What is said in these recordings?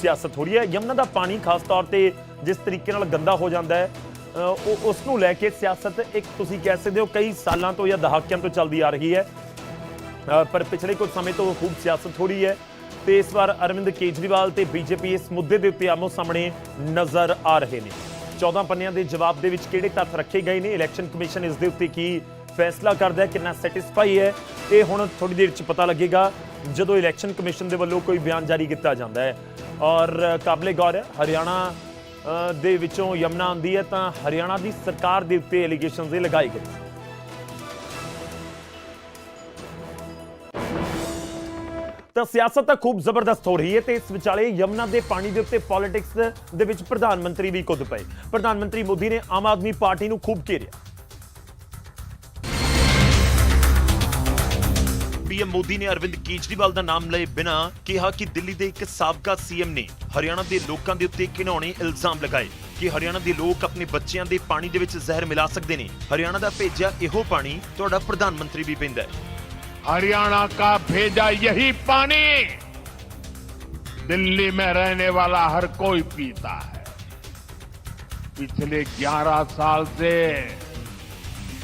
ਸਿਆਸਤ ਹੋ ਰਹੀ ਹੈ। ਯਮਨਾ ਦਾ ਪਾਣੀ ਖਾਸ ਤੌਰ ਤੇ ਜਿਸ ਤਰੀਕੇ ਨਾਲ ਗੰਦਾ ਹੋ ਜਾਂਦਾ ਹੈ ਉਹ ਉਸ ਨੂੰ ਲੈ ਕੇ ਸਿਆਸਤ ਇੱਕ ਤੁਸੀਂ ਕਹਿ ਸਕਦੇ ਹੋ ਕਈ ਸਾਲਾਂ ਤੋਂ ਜਾਂ ਦਹਾਕਿਆਂ ਤੋਂ ਚੱਲਦੀ ਆ ਰਹੀ ਹੈ। ਪਰ ਪਿਛਲੇ ਕੁਝ ਸਮੇਂ ਤੋਂ ਖੂਬ ਸਿਆਸਤ ਹੋ ਰਹੀ ਹੈ ਤੇ ਇਸ ਵਾਰ ਅਰਵਿੰਦ ਕੇਜਰੀਵਾਲ ਤੇ ਬੀਜੇਪੀ ਇਸ ਮੁੱਦੇ ਦੇ ਉੱਤੇ ਆਮੋ ਸਾਹਮਣੇ ਨਜ਼ਰ ਆ ਰਹੇ ਨੇ। 14 ਪੰਨਿਆਂ ਦੇ ਜਵਾਬ ਦੇ ਵਿੱਚ ਕਿਹੜੇ ਤੱਥ ਰੱਖੇ ਗਏ ਨੇ? ਇਲੈਕਸ਼ਨ ਕਮਿਸ਼ਨ ਇਸ ਦੇ ਉੱਤੇ ਕੀ ਫੈਸਲਾ ਕਰਦਾ ਹੈ? ਕਿੰਨਾ ਸੈਟੀਸਫਾਈ ਹੈ? ਇਹ ਹੁਣ ਥੋੜੀ ਦੇਰ ਚ ਪਤਾ ਲੱਗੇਗਾ। ਜਦੋਂ ਇਲੈਕਸ਼ਨ ਕਮਿਸ਼ਨ ਦੇ ਵੱਲੋਂ ਕੋਈ ਬਿਆਨ ਜਾਰੀ ਕੀਤਾ ਜਾਂਦਾ ਹੈ ਔਰ ਕਾਬਲੇ ਗੌਰ ਹੈ, ਹਰਿਆਣਾ ਦੇ ਵਿੱਚੋਂ ਯਮਨਾ ਆਉਂਦੀ ਹੈ ਤਾਂ ਹਰਿਆਣਾ ਦੀ ਸਰਕਾਰ ਦੇ ਉੱਤੇ ਐਲੀਗੇਸ਼ਨਸ ਇਹ ਲਗਾਏ ਗਏ ਤਾਂ ਸਿਆਸਤ ਤਾਂ ਖੂਬ ਜ਼ਬਰਦਸਤ ਹੋ ਰਹੀ ਹੈ ਤੇ ਇਸ ਵਿਚਾਲੇ ਯਮਨਾ ਦੇ ਪਾਣੀ ਦੇ ਉੱਤੇ ਪੋਲਿਟਿਕਸ ਦੇ ਵਿੱਚ ਪ੍ਰਧਾਨ ਮੰਤਰੀ ਵੀ ਕੁੱਦ ਪਏ। ਪ੍ਰਧਾਨ ਮੰਤਰੀ ਮੋਦੀ ਨੇ ਆਮ ਆਦਮੀ ਪਾਰਟੀ ਨੂੰ ਖੂਬ ਘੇਰਿਆ। ਪੀਐਮ ਮੋਦੀ ਨੇ ਅਰਵਿੰਦ ਕੇਜਰੀਵਾਲ ਦਾ ਨਾਮ ਲਏ ਬਿਨਾ ਕਿਹਾ ਕਿ ਦਿੱਲੀ ਦੇ ਇੱਕ ਸਾਬਕਾ ਸੀਐਮ ਨੇ ਹਰਿਆਣਾ ਦੇ ਲੋਕਾਂ ਦੇ ਉੱਤੇ ਘਿਨਾਉਣੇ ਇਲਜ਼ਾਮ ਲਗਾਏ ਕਿ ਹਰਿਆਣਾ ਦੇ ਲੋਕ ਆਪਣੇ ਬੱਚਿਆਂ ਦੇ ਪਾਣੀ ਦੇ ਵਿੱਚ ਜ਼ਹਿਰ ਮਿਲਾ ਸਕਦੇ ਨੇ ਹਰਿਆਣਾ ਦਾ ਭੇਜਿਆ ਇਹੋ ਪਾਣੀ ਤੁਹਾਡਾ ਪ੍ਰਧਾਨ ਮੰਤਰੀ ਵੀ ਪੀਂਦਾ ਹੈ हरियाणा का भेजा यही पानी दिल्ली में रहने वाला हर कोई पीता है पिछले 11 साल से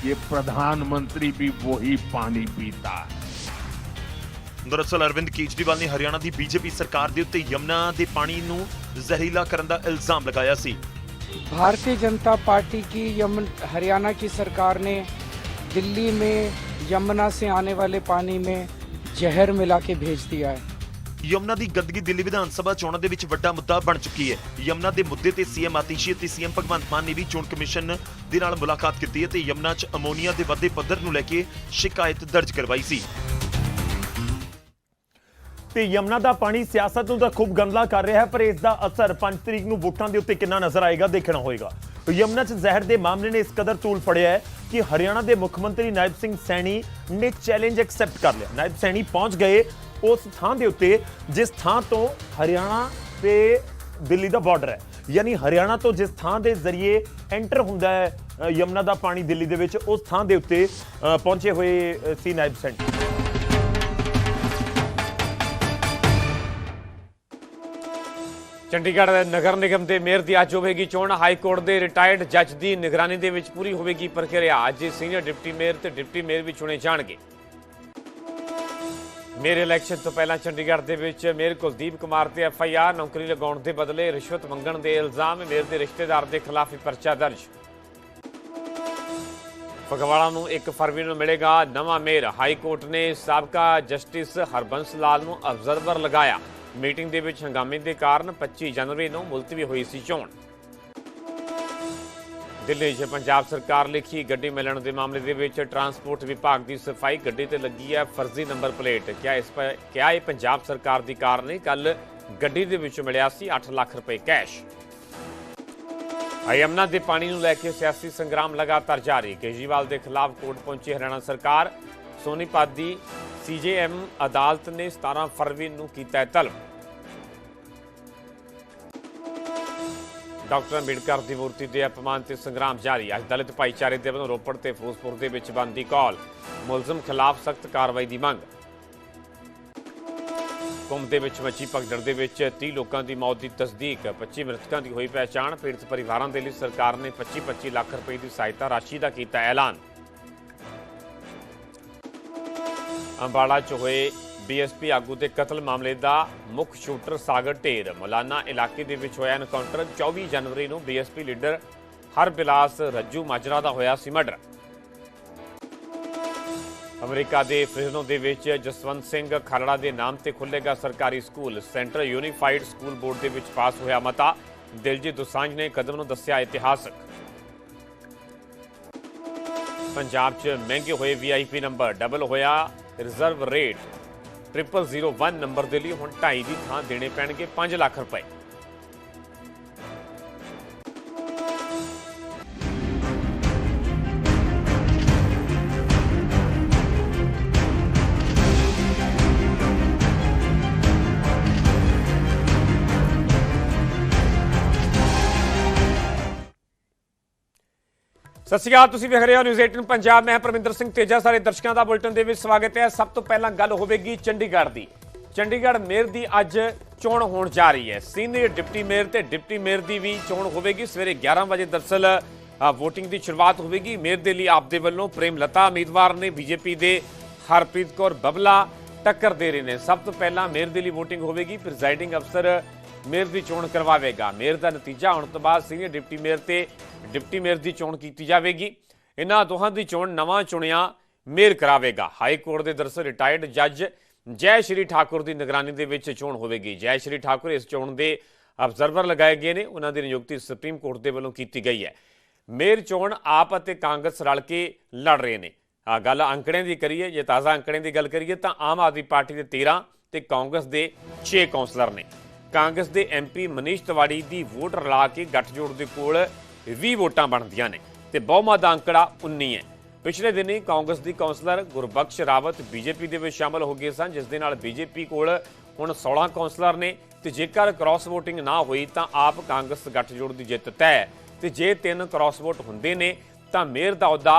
ये प्रधानमंत्री भी वही पानी पीता है ਦਰਅਸਲ ਅਰਵਿੰਦ ਕੇਜਰੀਵਾਲ ਨੇ ਹਰਿਆਣਾ ਦੀ ਬੀਜੇਪੀ ਸਰਕਾਰ ਦੇ ਉੱਤੇ ਯਮਨਾ ਦੇ ਪਾਣੀ ਨੂੰ ਜ਼ਹਿਰੀਲਾ ਕਰਨ ਦਾ ਇਲਜ਼ਾਮ ਲਗਾਇਆ ਸੀ भारतीय जनता पार्टी की यमन हरियाणा की सरकार ने दिल्ली में यमुना से आने वाले पानी में जहर मिला के भेज दिया है ਯਮਨਾ ਦੀ ਗੰਦਗੀ ਦਿੱਲੀ ਵਿਧਾਨ ਸਭਾ ਚੋਣਾਂ ਦੇ ਵਿੱਚ ਵੱਡਾ ਮੁੱਦਾ ਬਣ ਚੁੱਕੀ ਹੈ ਯਮਨਾ ਦੇ ਮੁੱਦੇ ਤੇ ਸੀਐਮ ਆਤੀਸ਼ੀ ਅਤੇ ਸੀਐਮ ਭਗਵੰਤ ਮਾਨ ਨੇ ਵੀ ਚੋਣ ਕਮਿਸ਼ਨ ਦੇ ਨਾਲ ਮੁਲਾਕਾਤ ਕੀਤੀ ਹੈ ਤੇ ਯਮਨਾ 'ਚ ਅਮੋਨੀਆ ਦੇ ਵੱਧੇ ਪੱਧਰ ਨੂੰ ਲੈ ਕੇ ਸ਼ਿਕਾਇਤ ਦਰਜ ਕਰਵਾਈ ਸੀ ਤੇ ਯਮਨਾ ਦਾ ਪਾਣੀ ਸਿਆਸਤ ਨੂੰ ਤਾਂ ਖੂਬ ਗੰਦਲਾ ਕਰ ਰਿਹਾ ਹੈ ਪਰ ਇਸ ਦਾ ਅਸਰ 5 ਤਰੀਕ ਨੂੰ ਵੋਟਾਂ ਦੇ ਉੱਤੇ ਕਿੰਨਾ ਨਜ਼ਰ ਆਏਗਾ ਦੇਖਣਾ ਹੋਏਗਾ। ਯਮਨਾ 'ਚ ਜ਼ਹਿਰ ਦੇ ਮਾਮਲੇ ਨੇ ਇਸ ਕਦਰ ਤੂਲ ਫੜਿਆ ਹੈ ਕਿ ਹਰਿਆਣਾ ਦੇ ਮੁੱਖ ਮੰਤਰੀ ਨਾਇਬ ਸਿੰਘ ਸੈਣੀ ਨੇ ਚੈਲੰਜ ਐਕਸੈਪਟ ਕਰ ਲਿਆ। ਨਾਇਬ ਸੈਣੀ ਪਹੁੰਚ ਗਏ ਉਸ ਥਾਂ ਦੇ ਉੱਤੇ ਜਿਸ ਥਾਂ ਤੋਂ ਹਰਿਆਣਾ ਤੇ ਦਿੱਲੀ ਦਾ ਬਾਰਡਰ ਹੈ। ਯਾਨੀ ਹਰਿਆਣਾ ਤੋਂ ਜਿਸ ਥਾਂ ਦੇ ਜ਼ਰੀਏ ਐਂਟਰ ਹੁੰਦਾ ਹੈ ਅ, ਯਮਨਾ ਦਾ ਪਾਣੀ ਦਿੱਲੀ ਦੇ ਵਿੱਚ ਉਸ ਥਾਂ ਦੇ ਉੱਤੇ ਪਹੁੰਚੇ ਹੋਏ ਸੀ ਨਾਇਬ ਸੈਣੀ। ਚੰਡੀਗੜ੍ਹ ਨਗਰ ਨਿਗਮ ਦੇ ਮੇਅਰ ਦੀ ਅੱਜ ਹੋਵੇਗੀ ਚੋਣ। ਹਾਈ ਕੋਰਟ ਦੇ ਰਿਟਾਇਰਡ ਜੱਜ ਦੀ ਨਿਗਰਾਨੀ ਦੇ ਵਿੱਚ ਪੂਰੀ ਹੋਵੇਗੀ ਪ੍ਰਕਿਰਿਆ। ਅੱਜ ਸੀਨੀਅਰ ਡਿਪਟੀ ਮੇਅਰ ਤੇ ਡਿਪਟੀ ਮੇਅਰ ਵੀ ਚੁਣੇ ਜਾਣਗੇ। ਮੇਅਰ ਇਲੈਕਸ਼ਨ ਤੋਂ ਪਹਿਲਾਂ ਚੰਡੀਗੜ੍ਹ ਦੇ ਵਿੱਚ ਮੇਅਰ ਕੁਲਦੀਪ ਕੁਮਾਰ ਤੇ ਐਫ ਆਈ ਆਰ ਨੌਕਰੀ ਲਗਾਉਣ ਦੇ ਬਦਲੇ ਰਿਸ਼ਵਤ ਮੰਗਣ ਦੇ ਇਲਜ਼ਾਮ ਮੇਅਰ ਦੇ ਰਿਸ਼ਤੇਦਾਰ ਦੇ ਖਿਲਾਫ ਵੀ ਪਰਚਾ ਦਰਜ। ਫਗਵਾੜਾ ਨੂੰ 1 ਫਰਵਰੀ ਨੂੰ ਮਿਲੇਗਾ ਨਵਾਂ ਮੇਅਰ। ਹਾਈ ਕੋਰਟ ਨੇ ਸਾਬਕਾ ਜਸਟਿਸ ਹਰਬੰਸ ਲਾਲ ਨੂੰ ਅਬਜ਼ਰਵਰ ਲਗਾਇਆ। ਮੀਟਿੰਗ ਦੇ ਵਿੱਚ ਹੰਗਾਮੇ ਦੇ ਕਾਰਨ 25 ਜਨਵਰੀ ਨੂੰ ਮੁਲਤਵੀ ਹੋਈ ਸੀ ਚੋਣ। ਦਿੱਲੀ 'ਚ ਪੰਜਾਬ ਸਰਕਾਰ ਲਿਖੀ ਗੱਡੀ ਮਿਲਣ ਦੇ ਮਾਮਲੇ ਦੇ ਵਿੱਚ ਟਰਾਂਸਪੋਰਟ ਵਿਭਾਗ ਦੀ ਸਫ਼ਾਈ ਗੱਡੀ ਤੇ ਲੱਗੀ ਹੈ ਫਰਜ਼ੀ ਨੰਬਰ ਪਲੇਟ। ਕਿਆ ਇਸ ਪਰ ਕਿਆ ਇਹ ਪੰਜਾਬ ਸਰਕਾਰ ਦੀ ਕਾਰ ਨਹੀਂ ਕੱਲ ਗੱਡੀ ਦੇ ਵਿੱਚ ਮਿਲਿਆ ਸੀ 8 ਲੱਖ ਰੁਪਏ ਕੈਸ਼। ਯਮਨਾ ਦੇ ਪਾਣੀ ਨੂੰ ਲੈ ਕੇ ਸਿਆਸੀ ਸੰਗਰਾਮ ਲਗਾਤਾਰ ਜਾਰੀ। ਕੇਜਰੀਵਾਲ ਦੇ ਖਿਲਾਫ ਕੋਰਟ ਪਹੁੰਚੀ ਹਰਿਆਣਾ ਸਰਕਾਰ। ਸੋਨੀਪਤ ਦੀ ਸੀਜੇਐਮ ਅਦਾਲਤ ਨੇ 17 ਫਰਵਰੀ ਨੂੰ ਕੀਤਾ ਹੈ ਤਲਬ। ਡਾਕਟਰ ਅੰਬੇਡਕਰ ਦੀ ਮੂਰਤੀ ਦੇ ਅਪਮਾਨ ਤੇ ਸੰਗਰਾਮ ਜਾਰੀ। ਅੱਜ ਦਲਿਤ ਭਾਈਚਾਰੇ ਦੇ ਵੱਲੋਂ ਰੋਪੜ ਤੇ ਫਿਰੋਜ਼ਪੁਰ ਦੇ ਵਿੱਚ ਬੰਦ ਦੀ ਕਾਲ। ਮੁਲਜ਼ਮ ਖਿਲਾਫ ਸਖਤ ਕਾਰਵਾਈ ਦੀ ਮੰਗ। ਕੁੰਭ ਦੇ ਵਿੱਚ ਮੱਛੀ ਪਕੜਨ ਦੇ ਵਿੱਚ 30 ਲੋਕਾਂ ਦੀ ਮੌਤ ਦੀ ਤਸਦੀਕ। 25 ਮ੍ਰਿਤਕਾਂ ਦੀ ਹੋਈ ਪਹਿਚਾਣ। ਪੀੜਤ ਪਰਿਵਾਰਾਂ ਦੇ ਲਈ ਸਰਕਾਰ ਨੇ 25-25 ਲੱਖ ਰੁਪਏ ਦੀ ਸਹਾਇਤਾ ਰਾਸ਼ੀ ਦਾ ਕੀਤਾ ਐਲਾਨ। ਅੰਬਾਲਾ 'ਚ ਹੋਏ ਬੀਐਸਪੀ ਆਗੂ ਦੇ ਕਤਲ ਮਾਮਲੇ ਦਾ ਮੁੱਖ ਸ਼ੂਟਰ ਸਾਗਰ ਢੇਰ, ਮੌਲਾਨਾ ਇਲਾਕੇ ਦੇ ਵਿੱਚ ਹੋਇਆ ਐਨਕਾਊਂਟਰ 24 ਜਨਵਰੀ ਨੂੰ ਬੀਐਸਪੀ ਲੀਡਰ ਹਰਬਿਲਾਸ ਰੱਜੂ ਮਾਜਰਾ ਦਾ ਹੋਇਆ ਸੀ ਮਰਡਰ ਅਮਰੀਕਾ ਦੇ ਫ੍ਰਿਜ਼ਨੋ ਦੇ ਵਿੱਚ ਜਸਵੰਤ ਸਿੰਘ ਖਰੜਾ ਦੇ ਨਾਮ ਤੇ ਖੁੱਲੇਗਾ ਸਰਕਾਰੀ school. Central unified school board ਦੇ ਵਿੱਚ ਪਾਸ ਹੋਇਆ ਮਤਾ। ਦਿਲਜੀਤ ਦੋਸਾਂਝ ਨੇ ਕਦਮ ਨੂੰ ਦੱਸਿਆ ਇਤਿਹਾਸਕ। ਪੰਜਾਬ 'ਚ ਮਹਿੰਗੇ ਹੋਏ ਵੀਆਈਪੀ ਨੰਬਰ ਡਬਲ ਹੋਇਆ। ਰਿਜ਼ਰਵ ਰੇਟ 0001 ਨੰਬਰ ਦੇ ਲਈ ਹੁਣ 2.5 ਦੀ ਥਾਂ ਦੇਣੇ ਪੈਣਗੇ 5 ਲੱਖ ਰੁਪਏ। ਸਤਿ ਸ਼੍ਰੀ ਅਕਾਲ, ਤੁਸੀਂ ਵੇਖ ਰਹੇ ਹੋ ਨਿਊਜ਼ 18 ਪੰਜਾਬ। ਮੈਂ ਪਰਮਿੰਦਰ ਸਿੰਘ ਤੇਜਾ। ਸਾਰੇ ਦਰਸ਼ਕਾਂ ਦਾ ਬੁਲਟਨ ਦੇ ਵਿੱਚ ਸਵਾਗਤ ਹੈ। ਸਭ ਤੋਂ ਪਹਿਲਾਂ ਗੱਲ ਹੋਵੇਗੀ ਚੰਡੀਗੜ੍ਹ ਦੀ। ਚੰਡੀਗੜ੍ਹ ਮੇਅਰ ਦੀ ਅੱਜ ਚੋਣ ਹੋਣ ਜਾ ਰਹੀ ਹੈ। ਸੀਨੀਅਰ ਡਿਪਟੀ ਮੇਅਰ ਤੇ ਡਿਪਟੀ ਮੇਅਰ ਦੀ ਵੀ ਚੋਣ ਹੋਵੇਗੀ। ਸਵੇਰੇ 11 ਵਜੇ ਦਰਸਲ ਵੋਟਿੰਗ ਦੀ ਸ਼ੁਰੂਆਤ ਹੋਵੇਗੀ। ਮੇਅਰ ਦੇ ਲਈ ਆਪ ਦੇ ਵੱਲੋਂ ਪ੍ਰੇਮ ਲਤਾ ਉਮੀਦਵਾਰ ਨੇ ਬੀਜੇਪੀ ਦੇ ਹਰਪ੍ਰੀਤ ਕੌਰ ਬਬਲਾ ਟੱਕਰ ਦੇ ਰਹੇ ਨੇ। ਸਭ ਤੋਂ ਪਹਿਲਾਂ ਮੇਅਰ ਦੇ ਲਈ VOTING ਹੋਵੇਗੀ। ਪ੍ਰੀਜ਼ਾਈਡਿੰਗ ਅਫਸਰ ਮੇਅਰ ਦੀ ਚੋਣ ਕਰਵਾਵੇਗਾ। ਮੇਅਰ ਦਾ ਨਤੀਜਾ ਆਉਣ ਤੋਂ ਬਾਅਦ ਸੀਨੀਅਰ ਡਿਪਟੀ ਮੇਅਰ ਤੇ ਡਿਪਟੀ ਮੇਅਰ ਦੀ ਚੋਣ ਕੀਤੀ ਜਾਵੇਗੀ। ਇਹਨਾਂ ਦੋਹਾਂ ਦੀ ਚੋਣ ਨਵਾਂ ਚੁਣਿਆ ਮੇਅਰ ਕਰਾਵੇਗਾ। ਹਾਈ ਕੋਰਟ ਦੇ ਦਰਸਲ ਰਿਟਾਇਰਡ ਜੱਜ ਜੈ ਸ਼੍ਰੀ ਠਾਕੁਰ ਦੀ ਨਿਗਰਾਨੀ ਦੇ ਵਿੱਚ ਚੋਣ ਹੋਵੇਗੀ। ਜੈ ਸ਼੍ਰੀ ਠਾਕੁਰ ਇਸ ਚੋਣ ਦੇ ਅਬਜ਼ਰਵਰ ਲਗਾਏ ਗਏ ਨੇ। ਉਹਨਾਂ ਦੀ ਨਿਯੁਕਤੀ ਸੁਪਰੀਮ ਕੋਰਟ ਦੇ ਵੱਲੋਂ ਕੀਤੀ ਗਈ ਹੈ। ਮੇਅਰ ਚੋਣ ਆਪ ਅਤੇ ਕਾਂਗਰਸ ਰਲ ਕੇ ਲੜ ਰਹੇ ਨੇ। ਆ ਗੱਲ ਅੰਕੜਿਆਂ ਦੀ ਕਰੀਏ, ਜੇ ਤਾਜ਼ਾ ਅੰਕੜਿਆਂ ਦੀ ਗੱਲ ਕਰੀਏ ਤਾਂ ਆਮ ਆਦਮੀ ਪਾਰਟੀ ਦੇ 13 ਤੇ ਕਾਂਗਰਸ ਦੇ 6 ਕੌਂਸਲਰ ਨੇ। ਕਾਂਗਰਸ ਦੇ ਐਮਪੀ ਮਨੀਸ਼ ਤਿਵਾੜੀ ਦੀ ਵੋਟ ਰਲਾ ਕੇ ਗੱਠਜੋੜ ਦੇ ਕੋਲ 20 ਵੋਟਾਂ ਬਣਦੀਆਂ ਨੇ ਤੇ ਬਹੁਮਤ ਦਾ ਅੰਕੜਾ 19 ਹੈ। ਪਿਛਲੇ ਦਿਨੀ ਕਾਂਗਰਸ ਦੀ ਕੌਂਸਲਰ ਗੁਰਬਖਸ਼ ਰਾਵਤ ਬੀਜੇਪੀ ਦੇ ਵਿੱਚ ਸ਼ਾਮਲ ਹੋ ਗਏ ਸਨ, ਜਿਸ ਦੇ ਨਾਲ ਬੀਜੇਪੀ ਕੋਲ ਹੁਣ 16 ਕੌਂਸਲਰ ਨੇ ਤੇ ਜੇਕਰ ਕ੍ਰਾਸ VOTING ਨਾ ਹੋਈ ਤਾਂ ਆਪ ਕਾਂਗਰਸ ਗੱਠਜੋੜ ਦੀ ਜਿੱਤ ਤੈਅ ਹੈ। ਤੇ ਜੇ ਤਿੰਨ ਕ੍ਰਾਸ ਵੋਟ ਹੁੰਦੇ ਨੇ ਤਾਂ ਮੇਅਰ ਦਾ ਅਹੁਦਾ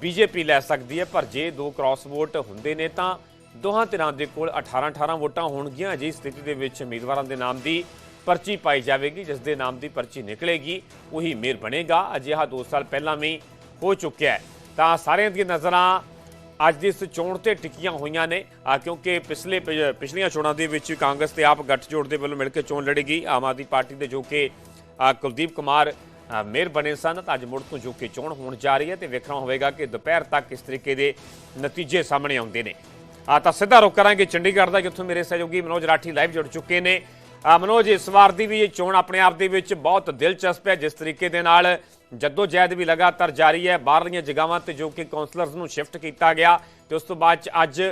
ਬੀਜੇਪੀ ਲੈ ਸਕਦੀ ਹੈ, ਪਰ ਜੇ ਦੋ ਕ੍ਰਾਸ ਵੋਟ ਹੁੰਦੇ ਨੇ ਤਾਂ ਦੋਹਾਂ ਧਿਰਾਂ ਦੇ ਕੋਲ 18 18 ਵੋਟਾਂ ਹੋਣਗੀਆਂ। ਅਜਿਹੀ ਸਥਿਤੀ ਦੇ ਵਿੱਚ ਉਮੀਦਵਾਰਾਂ ਦੇ ਨਾਮ ਦੀ ਪਰਚੀ ਪਾਈ ਜਾਵੇਗੀ, ਜਿਸ ਦੇ ਨਾਮ ਦੀ ਪਰਚੀ ਨਿਕਲੇਗੀ, ਉਹੀ ਮੇਅਰ ਬਣੇਗਾ। ਅਜਿਹਾ 2 ਸਾਲ ਪਹਿਲਾਂ ਵੀ ਹੋ ਚੁੱਕਿਆ ਹੈ। ਤਾਂ ਸਾਰਿਆਂ ਦੀਆਂ ਨਜ਼ਰਾਂ ਅੱਜ ਦੀ ਇਸ ਚੋਣ ਤੇ ਟਿਕੀਆਂ ਹੋਈਆਂ ਨੇ। ਕਿਉਂਕਿ ਪਿਛਲੇ ਪ- ਪਿਛਲੀਆਂ ਚੋਣਾਂ ਦੇ ਵਿੱਚ ਕਾਂਗਰਸ ਤੇ ਆਪ ਗੱਠਜੋੜ ਦੇ ਵੱਲੋਂ ਮਿਲ ਕੇ ਚੋਣ ਲੜੇਗੀ। ਆਮ ਆਦਮੀ ਪਾਰਟੀ ਦੇ ਜੋ ਕਿ ਕੁਲਦੀਪ ਕੁਮਾਰ ਮੇਅਰ ਬਣੇ ਸਨ, ਤਾਂ ਅੱਜ ਮੁੜ ਤੋਂ ਜੋ ਕਿ ਚੋਣ ਹੋਣ ਜਾ ਰਹੀ ਹੈ ਤੇ ਵੇਖਣਾ ਹੋਵੇਗਾ ਕਿ ਦੁਪਹਿਰ ਤੱਕ ਕਿਸ ਤਰੀਕੇ ਦੇ ਨਤੀਜੇ ਸਾਹਮਣੇ ਆਉਂਦੇ ਨੇ। ਆ ਤਾਂ ਸਿੱਧਾ ਰੁਕ ਕਰਾਂਗੇ ਚੰਡੀਗੜ੍ਹ ਦਾ, ਜਿੱਥੋਂ ਮੇਰੇ ਸਹਿਯੋਗੀ ਮਨੋਜ ਰਾਠੀ ਲਾਈਵ ਜੁੜ ਚੁੱਕੇ ਨੇ। ਮਨੋਜ, ਇਸ ਵਾਰ ਦੀ ਵੀ ਇਹ ਚੋਣ ਆਪਣੇ ਆਪ ਦੇ ਵਿੱਚ ਬਹੁਤ ਦਿਲਚਸਪ ਹੈ। ਜਿਸ ਤਰੀਕੇ ਦੇ ਨਾਲ ਜੱਦੋ ਜਹਿਦ ਵੀ ਲਗਾਤਾਰ ਜਾਰੀ ਹੈ। ਬਾਹਰਲੀਆਂ ਜਗ੍ਹਾਵਾਂ ਤੇ ਜੋ ਕਿ ਕਾਉਂਸਲਰਸ ਨੂੰ ਸ਼ਿਫਟ ਕੀਤਾ ਗਿਆ ਤੇ ਉਸ ਤੋਂ ਬਾਅਦ ਚ ਅੱਜ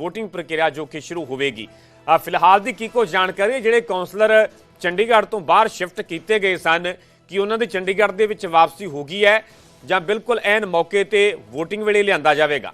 VOTING ਪ੍ਰਕਿਰਿਆ ਜੋ ਕਿ ਸ਼ੁਰੂ ਹੋਵੇਗੀ। ਫਿਲਹਾਲ ਦੀ ਕੀ ਕੁਝ ਜਾਣਕਾਰੀ ਹੈ? ਜਿਹੜੇ ਕਾਉਂਸਲਰ ਚੰਡੀਗੜ੍ਹ ਤੋਂ ਬਾਹਰ ਸ਼ਿਫਟ ਕੀਤੇ ਗਏ ਸਨ, ਕਿ ਉਹਨਾਂ ਦੀ ਚੰਡੀਗੜ੍ਹ ਦੇ ਵਿੱਚ ਵਾਪਸੀ ਹੋ ਗਈ ਹੈ ਜਾਂ ਬਿਲਕੁਲ ਐਨ ਮੌਕੇ ਤੇ VOTING ਵੇਲੇ ਲਿਆਂਦਾ ਜਾਵੇਗਾ?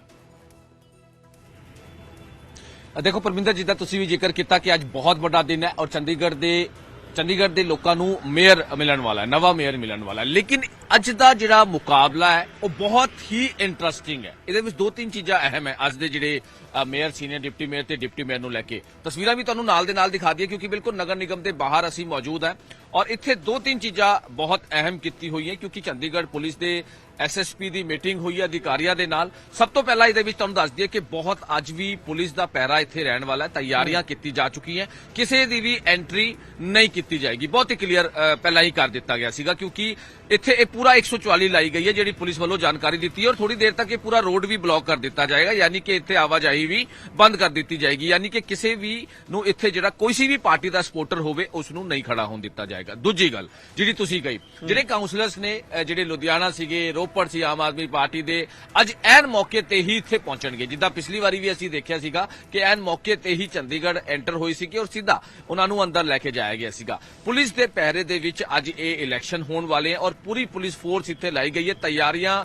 ਦੇਖੋ ਪਰਮਿੰਦਰ ਜੀ ਦਾ ਤੁਸੀਂ ਵੀ ਜ਼ਿਕਰ ਕੀਤਾ ਕਿ ਅੱਜ ਬਹੁਤ ਵੱਡਾ ਦਿਨ ਹੈ ਔਰ ਚੰਡੀਗੜ੍ਹ ਦੇ ਚੰਡੀਗੜ੍ਹ ਦੇ ਲੋਕਾਂ ਨੂੰ ਮੇਅਰ ਮਿਲਣ ਵਾਲਾ ਹੈ, ਨਵਾਂ ਮੇਅਰ ਮਿਲਣ ਵਾਲਾ ਹੈ। ਲੇਕਿਨ ਅੱਜ ਦਾ ਜਿਹੜਾ ਮੁਕਾਬਲਾ ਹੈ, ਉਹ ਬਹੁਤ ਹੀ ਇੰਟਰਸਟਿੰਗ ਹੈ। ਇਹਦੇ ਵਿੱਚ ਦੋ ਤਿੰਨ ਚੀਜ਼ਾਂ ਅਹਿਮ ਹੈ। ਅੱਜ ਦੇ ਜਿਹੜੇ ਮੇਅਰ ਸੀਨੀਅਰ ਡਿਪਟੀ ਮੇਅਰ ਤੇ ਡਿਪਟੀ ਮੇਅਰ ਨੂੰ ਲੈ ਕੇ। ਤਸਵੀਰਾਂ ਵੀ ਤੁਹਾਨੂੰ ਨਾਲ ਦੇ ਨਾਲ ਦਿਖਾ ਦਈਏ ਕਿਉਂਕਿ ਬਿਲਕੁਲ ਨਗਰ ਨਿਗਮ ਦੇ ਬਾਹਰ ਅਸੀਂ ਮੌਜੂਦ ਹੈ। ਔਰ ਇੱਥੇ ਦੋ ਤਿੰਨ ਚੀਜ਼ਾਂ ਬਹੁਤ ਅਹਿਮ ਕੀਤੀ ਹੋਈ ਹੈ ਕਿਉਂਕਿ ਚੰਡੀਗੜ੍ਹ ਪੁਲਿਸ ਦੇ ਐਸਐਸਪੀ ਦੀ ਮੀਟਿੰਗ ਹੋਈ ਹੈ ਅਧਿਕਾਰੀਆਂ ਦੇ ਨਾਲ। ਸਭ ਤੋਂ ਪਹਿਲਾਂ ਇਹਦੇ ਵਿੱਚ ਤੁਹਾਨੂੰ ਦੱਸ ਦਈਏ ਕਿ ਬਹੁਤ ਅੱਜ ਵੀ ਪੁਲਿਸ ਦਾ ਪੈਰਾ ਇੱਥੇ ਰਹਿਣ ਵਾਲਾ ਹੈ। ਤਿਆਰੀਆਂ ਕੀਤੀ ਜਾ ਚੁੱਕੀਆਂ ਕਿਸੇ ਦੀ ਵੀ ਐਂਟਰੀ ਨਹੀਂ ਕੀਤੀ ਜਾਏਗੀ। ਬਹੁਤ ਹੀ ਕਲੀਅਰ ਪਹਿਲਾਂ ਹੀ ਕਰ ਦਿੱਤਾ ਗਿਆ ਸੀਗਾ ਕਿਉਂਕਿ ਇੱਥੇ ਇਹ ਪੂਰਾ 144 ਲਾਈ ਗਈ ਹੈ ਜਿਹੜੀ ਪੁਲਿਸ ਵੱਲੋਂ ਜਾਣਕਾਰੀ ਦਿੱਤੀ ਹੈ ਔਰ ਥੋੜੀ ਦੇਰ ਤੱਕ ਇਹ ਪੂਰਾ ਰੋਡ ਵੀ ਬਲੌਕ ਕਰ ਦਿੱਤਾ ਜਾਏਗਾ। ਯਾਨੀ ਕਿ ਇੱਥੇ ਆਵਾਜਾਈ ਵੀ ਬੰਦ ਕਰ ਦਿੱਤੀ ਜਾਏਗੀ। ਯਾਨੀ ਕਿ ਕਿਸੇ ਵੀ ਨੂੰ ਇੱਥੇ ਜਿਹੜਾ ਕੋਈ ਵੀ ਪਾਰਟੀ ਦਾ ਸਪੋਰਟਰ ਹੋਵੇ ਉਸ ਨੂੰ ਨਹੀਂ ਖੜਾ ਹੋਣ ਦਿੱਤਾ ਜਾਏਗਾ। ਦੂਜੀ ਗੱਲ ਜਿਹੜੀ ਤੁਸੀਂ ਕਹੀ ਜਿਹੜੇ ਕਾਉਂਸਲਰਸ ਨੇ ਜਿਹੜੇ ਲੁਧਿਆਣਾ ਸੀਗੇ ਰੋਪੜ ਸੀ ਆਮ ਆਦਮੀ ਪਾਰਟੀ ਦੇ। ਅੱਜ ਐਨ ਮੌਕੇ ਤੇ ਹੀ ਇੱਥੇ ਪਹੁੰਚਣਗੇ। ਜਿੱਦਾਂ ਪਿਛਲੀ ਵਾਰੀ ਵੀ ਅਸੀਂ ਦੇਖਿਆ ਸੀਗਾ ਕਿ ਐਨ ਮੌਕੇ ਤੇ ਹੀ ਚੰਡੀਗੜ੍ਹ ਐਂਟਰ ਹੋਈ ਸੀ ਔਰ ਸਿੱਧਾ ਉਹਨਾਂ ਨੂੰ ਅੰਦਰ ਲੈ ਕੇ ਜਾਇਆ ਗਿਆ ਸੀਗਾ। ਪੁਲਿਸ ਦੇ ਪਹਿਰੇ ਦੇ ਵਿੱਚ ਅੱਜ ਇਹ ਇਲੈਕਸ਼ਨ ਹੋਣ ਵਾਲੇ ਹੈ ਔਰ ਪੂਰੀ ਪੁਲਿਸ ਫੋਰਸ ਇੱਥੇ ਲਾਈ ਗਈ ਹੈ। ਤਿਆਰੀਆਂ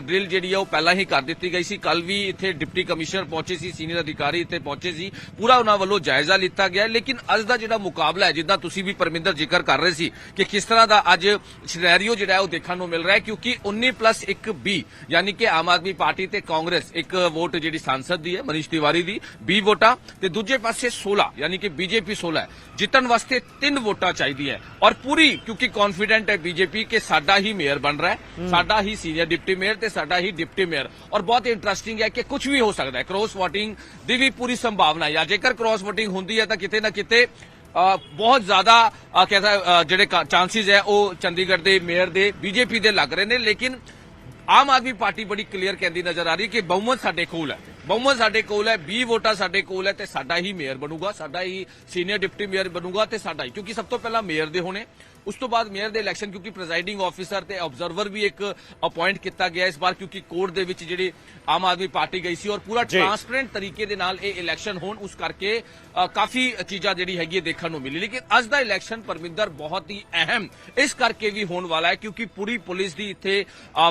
ਡਰਿਲ ਜਿਹੜੀ ਹੈ ਉਹ ਪਹਿਲਾਂ ਹੀ ਕਰ ਦਿੱਤੀ ਗਈ ਸੀ। ਕੱਲ ਵੀ ਇੱਥੇ ਡਿਪਟੀ ਕਮਿਸ਼ਨਰ ਪਹੁੰਚੇ ਸੀ, ਸੀਨੀਅਰ ਅਧਿਕਾਰੀ ਇੱਥੇ ਪਹੁੰਚੇ ਸੀ। ਪੂਰਾ ਉਹਨਾਂ ਵੱਲੋਂ ਜਾਇਜ਼ਾ ਲਿੱਤਾ ਗਿਆ ਲੇਕਿਨ ਅੱਜ ਦਾ ਜਿਹੜਾ ਮੁਕਾਬਲਾ ਹੈ, ਜਿੱਦਾਂ ਤੁਸੀਂ ਵੀ ਪਰਮਿੰਦਰ ਜ਼ਿਕਰ ਕਰ ਰਹੇ ਸੀ ਕਿ ਕਿਸ ਤਰ੍ਹਾਂ ਦਾ ਅੱਜ ਸਿਨੈਰੀਓ ਜਿਹੜਾ ਉਹ ਦੇਖਣ ਨੂੰ ਮਿਲ ਰਿਹਾ ਹੈ, ਕਿਉਂਕਿ 19 ਪਲੱਸ 1 ਬੀ ਯਾਨੀ ਕਿ ਆਮ ਆਦਮੀ ਪਾਰਟੀ ਤੇ ਕਾਂਗਰਸ ਇੱਕ ਵੋਟ ਜਿਹੜੀ ਸੰਸਦ ਦੀ ਹੈ ਮਨੀਸ਼ ਤਿਵਾਰੀ ਦੀ 20 ਵੋਟਾਂ ਤੇ ਦੂਜੇ ਪਾਸੇ 16 ਯਾਨੀ ਕਿ ਬੀਜੇਪੀ 16 ਹੈ ਜਿੱਤਣ ਵਾਸਤੇ ਤਿੰਨ ਵੋਟਾਂ ਚਾਹੀਦੀਆਂ ਹੈ। ਔਰ ਪੂਰੀ ਕਿਉਂਕਿ ਕੌਨਫੀਡੈਂਟ ਹੈ ਬੀਜੇਪੀ ਕਿ ਸਾਡਾ ਹੀ ਮੇਅਰ ਬਣ ਰਿਹਾ ਹੈ ਸਾਡਾ ਹੀ ਸੀਨੀਅਰ ਡਿਪਟੀ ਮੇਅਰ ਤੇ ਸਾਡਾ ਹੀ ਡਿਪਟੀ ਮੇਅਰ ਔਰ ਬਹੁਤ ਇੰਟਰਸਟਿੰਗ ਹੈ ਕਿ ਕੁਝ ਵੀ ਹੋ ਸਕਦਾ ਹੈ। ਕ੍ਰੋਸ VOTING ਦੀ ਵੀ ਪੂਰੀ ਸੰਭਾਵਨਾ ਹੈ। ਜਾਂ ਜੇਕਰ ਕ੍ਰੋਸ VOTING ਹੁੰਦੀ ਹੈ ਤਾਂ ਕਿਤੇ ਨਾ ਕਿਤੇ ਬਹੁਤ ਜ਼ਿਆਦਾ ਕਹਿੰਦਾ ਜਿਹੜੇ ਚਾਂਸਸ ਹੈ, ਉਹ ਚੰਡੀਗੜ੍ਹ ਦੇ ਮੇਅਰ ਦੇ, ਬੀਜੇਪੀ ਦੇ ਲੱਗ ਰਹੇ ਨੇ, ਲੇਕਿਨ ਆਮ ਆਦਮੀ ਪਾਰਟੀ ਬੜੀ ਕਲੀਅਰ ਕਹਿੰਦੀ ਨਜ਼ਰ ਆ ਰਹੀ ਕਿ ਬਹੁਮਤ ਸਾਡੇ ਕੋਲ ਹੈ। ਬਹੁਮਤ ਸਾਡੇ ਕੋਲ ਹੈ 20 ਵੋਟਾਂ ਸਾਡੇ ਕੋਲ ਹੈ ਤੇ ਸਾਡਾ ਹੀ ਮੇਅਰ ਬਣੂਗਾ, ਸਾਡਾ ਹੀ ਸੀਨੀਅਰ ਡਿਪਟੀ ਮੇਅਰ ਬਣੂਗਾ ਤੇ ਸਾਡਾ ਹੀ, ਕਿਉਂਕਿ ਸਭ ਤੋਂ ਪਹਿਲਾਂ ਮੇਅਰ ਦੇ ਹੋਣੇ ਉਸ ਤੋਂ ਬਾਅਦ ਮੇਅਰ ਦੇ ਇਲੈਕਸ਼ਨ ਕਿਉਂਕਿ ਪ੍ਰੈਜ਼ਾਈਡਿੰਗ ਆਫੀਸਰ ਤੇ ਆਬਜ਼ਰਵਰ ਵੀ ਇੱਕ ਅਪਾਇੰਟ ਕੀਤਾ ਗਿਆ ਇਸ ਵਾਰ ਕਿਉਂਕਿ ਕੋਰਟ ਦੇ ਵਿੱਚ ਜਿਹੜੀ ਆਮ ਆਦਮੀ ਪਾਰਟੀ ਗਈ ਸੀ ਔਰ ਪੂਰਾ। ਟ੍ਰਾਂਸਪੇਰੈਂਟ ਤਰੀਕੇ ਦੇ ਨਾਲ ਇਹ ਇਲੈਕਸ਼ਨ ਹੋਣ ਉਸ ਕਰਕੇ ਕਾਫੀ ਚੀਜ਼ਾਂ ਜਿਹੜੀ ਹੈਗੀ ਦੇਖਣ ਨੂੰ ਮਿਲੀ। ਲੇਕਿਨ ਅੱਜ ਦਾ ਇਲੈਕਸ਼ਨ ਪਰਮਿੰਦਰ ਬਹੁਤ ਹੀ ਅਹਿਮ ਇਸ ਕਰਕੇ ਵੀ ਹੋਣ ਵਾਲਾ ਹੈ ਕਿਉਂਕਿ ਪੂਰੀ ਪੁਲਿਸ ਦੀ ਇੱਥੇ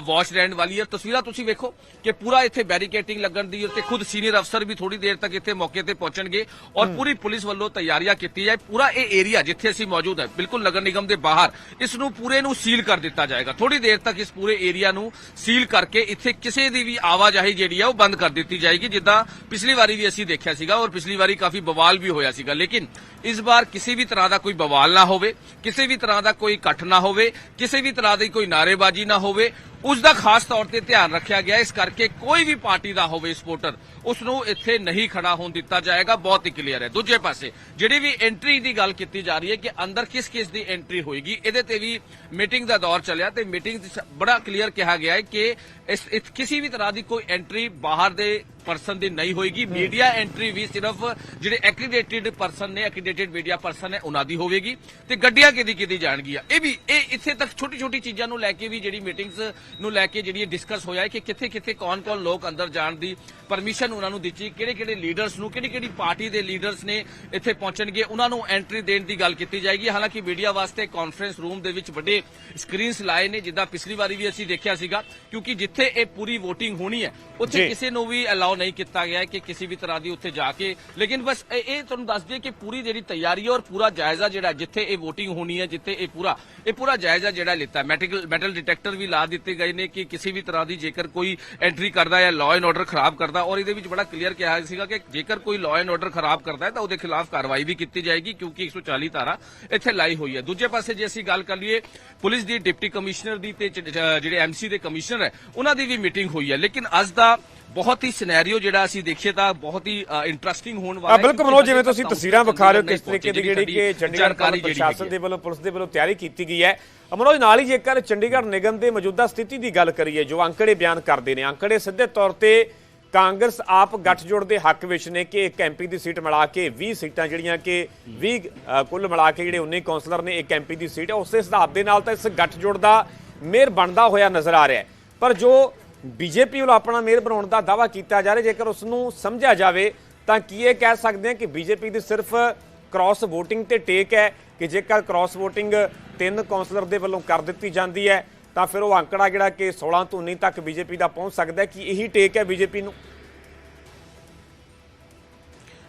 ਵਾਚ ਰਹਿਣ ਵਾਲੀ ਹੈ। ਤਸਵੀਰਾਂ ਤੁਸੀਂ ਵੇਖੋ ਕਿ ਪੂਰਾ ਇੱਥੇ ਬੈਰੀਕੇਟਿੰਗ ਲੱਗਣ ਦੀ ਉੱਤੇ ਖੁਦ ਸੀਨੀਅਰ ਅਫਸਰ ਵੀ ਥੋੜੀ ਦੇਰ ਤੱਕ ਇੱਥੇ ਮੌਕੇ ਤੇ ਪਹੁੰਚਣਗੇ ਔਰ ਪੂਰੀ ਪੁਲਿਸ ਵੱਲੋਂ ਤਿਆਰੀਆਂ ਕੀਤੀ ਜਾਏ। ਪੂਰਾ ਇਹ ਏਰੀਆ ਜਿੱਥੇ ਅਸੀਂ ਮੌਜੂਦ ਹੈ ਬਿਲਕੁਲ ਨਗਰ ਨਿਗਮ ਦੇ ਬਾਹਰ ਇਸ ਨੂੰ ਪੂਰੇ ਨੂੰ ਸੀਲ ਕਰ ਦਿੱਤਾ ਜਾਏਗਾ। ਥੋੜੀ ਦੇਰ ਤੱਕ ਇਸ ਪੂਰੇ ਏਰੀਆ ਨੂੰ ਸੀਲ ਕਰਕੇ ਇੱਥੇ ਕਿਸੇ ਦੀ ਵੀ ਆਵਾਜਾਈ ਜਿਹੜੀ ਆ ਉਹ ਬੰਦ ਕਰ ਦਿੱਤੀ ਜਾਏਗੀ, ਜਿੱਦਾਂ ਪਿਛਲੀ ਵਾਰੀ ਵੀ ਅਸੀਂ ਦੇਖਿਆ ਸੀਗਾ ਔਰ ਪਿਛਲੀ ਵਾਰੀ ਕਾਫੀ ਬਵਾਲ ਵੀ ਹੋਇਆ ਸੀਗਾ। ਲੇਕਿਨ ਇਸ ਵਾਰ ਕਿਸੇ ਵੀ ਤਰ੍ਹਾਂ ਦਾ ਕੋਈ ਬਵਾਲ ਨਾ ਹੋਵੇ, ਕਿਸੇ ਵੀ ਤਰ੍ਹਾਂ ਦਾ ਕੋਈ ਇਕੱਠ ਨਾ ਹੋਵੇ, ਕਿਸੇ ਵੀ ਤਰ੍ਹਾਂ ਦੀ ਕੋਈ ਨਾਰੇਬਾਜ਼ੀ ਨਾ ਹੋਵੇ ਉਸ ਦਾ ਖਾਸ ਤੌਰ ਤੇ ਧਿਆਨ ਰੱਖਿਆ ਗਿਆ। ਇਸ ਕਰਕੇ ਕੋਈ ਵੀ ਪਾਰਟੀ ਦਾ ਹੋਵੇ ਸਪੋਰਟਰ ਉਸ ਨੂੰ ਇੱਥੇ ਨਹੀਂ ਖੜਾ ਹੋਣ ਦਿੱਤਾ ਜਾਏਗਾ। ਬਹੁਤ ਹੀ ਕਲੀਅਰ ਹੈ। ਦੂਜੇ ਪਾਸੇ, ਜਿਹੜੀ ਵੀ ਐਂਟਰੀ ਦੀ ਗੱਲ ਕੀਤੀ ਜਾ ਰਹੀ ਹੈ ਕਿ ਅੰਦਰ ਕਿਸ ਕਿਸ ਦੀ ਐਂਟਰੀ ਹੋਏਗੀ, ਇਹਦੇ ਤੇ ਵੀ ਮੀਟਿੰਗ ਦਾ ਦੌਰ ਚੱਲਿਆ ਤੇ ਮੀਟਿੰਗ ਬੜਾ ਕਲੀਅਰ ਕਿਹਾ ਗਿਆ ਹੈ ਕਿ ਇਸ- ਕਿਸੇ ਵੀ ਤਰ੍ਹਾਂ ਦੀ ਕੋਈ ਐਂਟਰੀ ਬਾਹਰ ਦੇ ਪਰਸਨ ਦੀ ਨਹੀਂ ਹੋਏਗੀ। ਮੀਡੀਆ ਐਂਟਰੀ ਵੀ ਸਿਰਫ ਜਿਹੜੇ ਐਕ੍ਰੀਡੇਟਿਡ ਪਰਸਨ ਨੇ ਐਕ੍ਰੀਡੇਟਿਡ ਮੀਡੀਆ ਪਰਸਨ ਹੈ ਉਹਨਾਂ ਦੀ ਹੋਵੇਗੀ ਤੇ ਗੱਡੀਆਂ ਕਿਹਦੀ ਕਿਹਦੀ ਜਾਣਗੀਆਂ। ਇਹ ਵੀ ਇਹ ਇੱਥੇ ਤੱਕ ਛੋਟੀ ਛੋਟੀ ਚੀਜ਼ਾਂ ਨੂੰ ਲੈ ਕੇ ਵੀ ਜਿਹੜੀ ਮੀਟਿੰਗਸ ਨੂੰ ਲੈ ਕੇ ਜਿਹੜੀ ਡਿਸਕਸ ਹੋਇਆ ਹੈ ਕਿ ਕਿੱਥੇ ਕਿੱਥੇ ਕੌਣ ਕੌਣ ਲੋਕ ਅੰਦਰ ਜਾਣ ਦੀ ਪਰਮਿਸ਼ਨ ਉਹਨਾਂ ਨੂੰ ਦਿੱਤੀ ਕਿਹੜੇ ਕਿਹੜੇ ਲੀਡਰਸ ਨੂੰ ਕਿਹੜੀ ਕਿਹੜੀ ਪਾਰਟੀ ਦੇ ਲੀਡਰਸ ਨੇ ਇੱਥੇ ਪਹੁੰਚਣਗੇ ਉਹਨਾਂ ਨੂੰ ਐਂਟਰੀ ਦੇਣ ਦੀ ਗੱਲ ਕੀਤੀ ਜਾਏਗੀ। ਹਾਲਾਂਕਿ ਮੀਡੀਆ ਵਾਸਤੇ ਕਾਨਫਰੰਸ ਰੂਮ ਦੇ ਵਿੱਚ ਵੱਡੇ ਸਕਰੀਨਸ ਲਾਏ ਨੇ ਜਿੱਦਾਂ ਪਿਛਲੀ ਵਾਰੀ ਵੀ ਅਸੀਂ ਦੇਖਿਆ ਸੀਗਾ ਕਿਉਂਕਿ ਜਿੱਥੇ ਇਹ ਪੂਰੀ VOTING ਹੋਣੀ ਹੈ ਉੱਥੇ। ਕਿਸੇ ਨੂੰ ਵੀ ਅਲਾਉ ਨਹੀਂ ਕੀਤਾ ਗਿਆ ਕਿ ਕਿਸੇ ਵੀ ਤਰ੍ਹਾਂ ਦੀ ਉੱਥੇ ਜਾ ਕੇ। ਲੇਕਿਨ ਬਸ ਇਹ ਤੁਹਾਨੂੰ ਦੱਸ ਦਈਏ ਕਿ ਪੂਰੀ ਜਿਹੜੀ ਤਿਆਰੀ ਔਰ ਪੂਰਾ ਜਾਇਜ਼ਾ ਜਿਹੜਾ ਜਿੱਥੇ ਇਹ VOTING ਹੋਣੀ ਹੈ, ਜਿੱਥੇ ਇਹ ਪੂਰਾ ਇਹ ਪੂਰਾ ਜਾਇਜ਼ਾ ਜਿਹੜਾ ਲਿੱਤਾ ਮੈਟੀਕਲ ਮੈਟਲ ਡਿਟੈਕਟਰ ਵੀ ਲਾ ਦਿੱਤੇ ਗਏ ਨੇ ਕਿ ਕਿਸੇ ਵੀ ਤਰ੍ਹਾਂ ਦੀ ਜੇਕਰ ਕੋਈ ਐਂਟਰੀ ਕਰਦਾ ਹੈ ਲਾਅ ਐਂਡ ਆਰਡਰ ਖਰਾਬ ਕਰਦਾ ਔਰ ਇਹਦੇ ਵਿੱਚ ਬੜਾ ਕਲੀਅਰ ਕਿਹਾ ਸੀਗਾ ਕਿ ਜੇਕਰ ਕੋਈ ਲਾਅ ਐਂਡ ਆਰਡਰ ਖਰਾਬ ਕਰਦਾ ਹੈ ਤਾਂ ਉਹਦੇ ਖਿਲਾਫ ਕਾਰਵਾਈ ਵੀ ਕੀਤੀ ਜਾਏਗੀ ਕਿਉਂਕਿ 140 ਧਾਰਾ ਇੱਥੇ ਲਾਈ ਹੋਈ ਹੈ। ਦੂਜੇ ਪਾਸੇ ਜੇ ਅਸੀਂ ਗੱਲ ਕਰ ਲਈਏ, ਪੁਲਿਸ ਦੀ ਡਿਪਟੀ ਕਮਿਸ਼ਨਰ ਦੀ ਤੇ ਜ- ਜ- ਜਿਹੜੇ ਐਮਸੀ ਦੇ ਕਮਿਸ਼ਨਰ ਹੈ, ਉਹਨਾਂ ਦੀ ਵੀ ਮੀਟਿੰਗ ਹੋਈ ਹੈ। ਲੇਕਿਨ ਅੱਜ ਦਾ ਬਹੁਤ ਹੀ ਸਿਨੈਰੀਓ ਜਿਹੜਾ ਅਸੀਂ ਦੇਖੀਏ ਤਾਂ ਬਹੁਤ ਹੀ ਇੰਟਰਸਟਿੰਗ ਹੋਣ ਵਾਲਾ ਹੈ ਬਿਲਕੁਲ ਮਨੋਜ ਜਿਵੇਂ ਤੁਸੀਂ ਤਸਵੀਰਾਂ ਵਿਖਾ ਰਹੇ ਹੋ ਕਿਸ ਤਰੀਕੇ ਦੀ ਜਿਹੜੀ ਕਿ ਚੰਡੀਗੜ੍ਹ ਪ੍ਰਸ਼ਾਸਨ ਦੇ। ਵੱਲੋਂ ਪੁਲਿਸ ਦੇ ਵੱਲੋਂ ਤਿਆਰੀ ਕੀਤੀ ਗਈ ਹੈ। ਮਨੋਜ ਨਾਲ ਹੀ ਜੇਕਰ ਚੰਡੀਗੜ੍ਹ ਨਿਗਮ ਦੇ ਮੌਜੂਦਾ ਸਥਿਤੀ ਦੀ ਗੱਲ ਕਰੀਏ ਜੋ ਅੰਕੜੇ ਬਿਆਨ ਕਰਦੇ ਨੇ ਅੰਕੜੇ ਸਿੱਧੇ ਤੌਰ ਤੇ ਕਾਂਗਰਸ ਆਪ ਗੱਠਜੋੜ ਦੇ ਹੱਕ ਵਿੱਚ ਨੇ ਕਿ ਇੱਕ ਐਮਪੀ ਦੀ ਸੀਟ ਮਿਲਾ ਕੇ 20 ਸੀਟਾਂ ਜਿਹੜੀਆਂ ਕਿ 20 ਅ, ਕੁੱਲ ਮਿਲਾ ਕੇ ਜਿਹੜੇ 19 ਕੌਂਸਲਰ ਨੇ ਇੱਕ ਐਮਪੀ ਦੀ ਸੀਟ ਹੈ। ਉਸੇ ਹਿਸਾਬ ਦੇ ਨਾਲ ਤਾਂ ਇਸ ਗੱਠਜੋੜ ਦਾ ਮੇਅਰ ਬਣਦਾ ਹੋਇਆ ਨਜ਼ਰ ਆ ਰਿਹਾ ਹੈ। ਪਰ ਜੋ ਬੀਜੇਪੀ ਵੱਲੋਂ ਆਪਣਾ ਮੇਅਰ ਬਣਾਉਣ ਦਾ ਦਾਵਾ ਕੀਤਾ ਜਾ ਰਿਹਾ। ਜੇਕਰ ਉਸ ਨੂੰ ਸਮਝਿਆ ਜਾਵੇ, ਤਾਂ ਕੀ ਇਹ ਕਹਿ ਸਕਦੇ ਹਾਂ ਕਿ ਬੀਜੇਪੀ ਦੀ ਸਿਰਫ ਕ੍ਰਾਸ VOTING ਤੇ ਟੇਕ ਹੈ ਕਿ ਜੇਕਰ ਕ੍ਰਾਸ VOTING ਤਿੰਨ ਕੌਂਸਲਰ ਦੇ ਵੱਲੋਂ ਕਰ ਦਿੱਤੀ ਜਾਂਦੀ ਹੈ, ਤਾਂ ਫਿਰ ਉਹ ਅੰਕੜਾ ਜਿਹੜਾ ਕਿ 16 ਤੋਂ 19 ਤੱਕ ਬੀਜੇਪੀ ਦਾ ਪਹੁੰਚ ਸਕਦਾ ਹੈ, ਕਿ ਇਹੀ ਟੇਕ ਹੈ ਬੀਜੇਪੀ ਨੂੰ?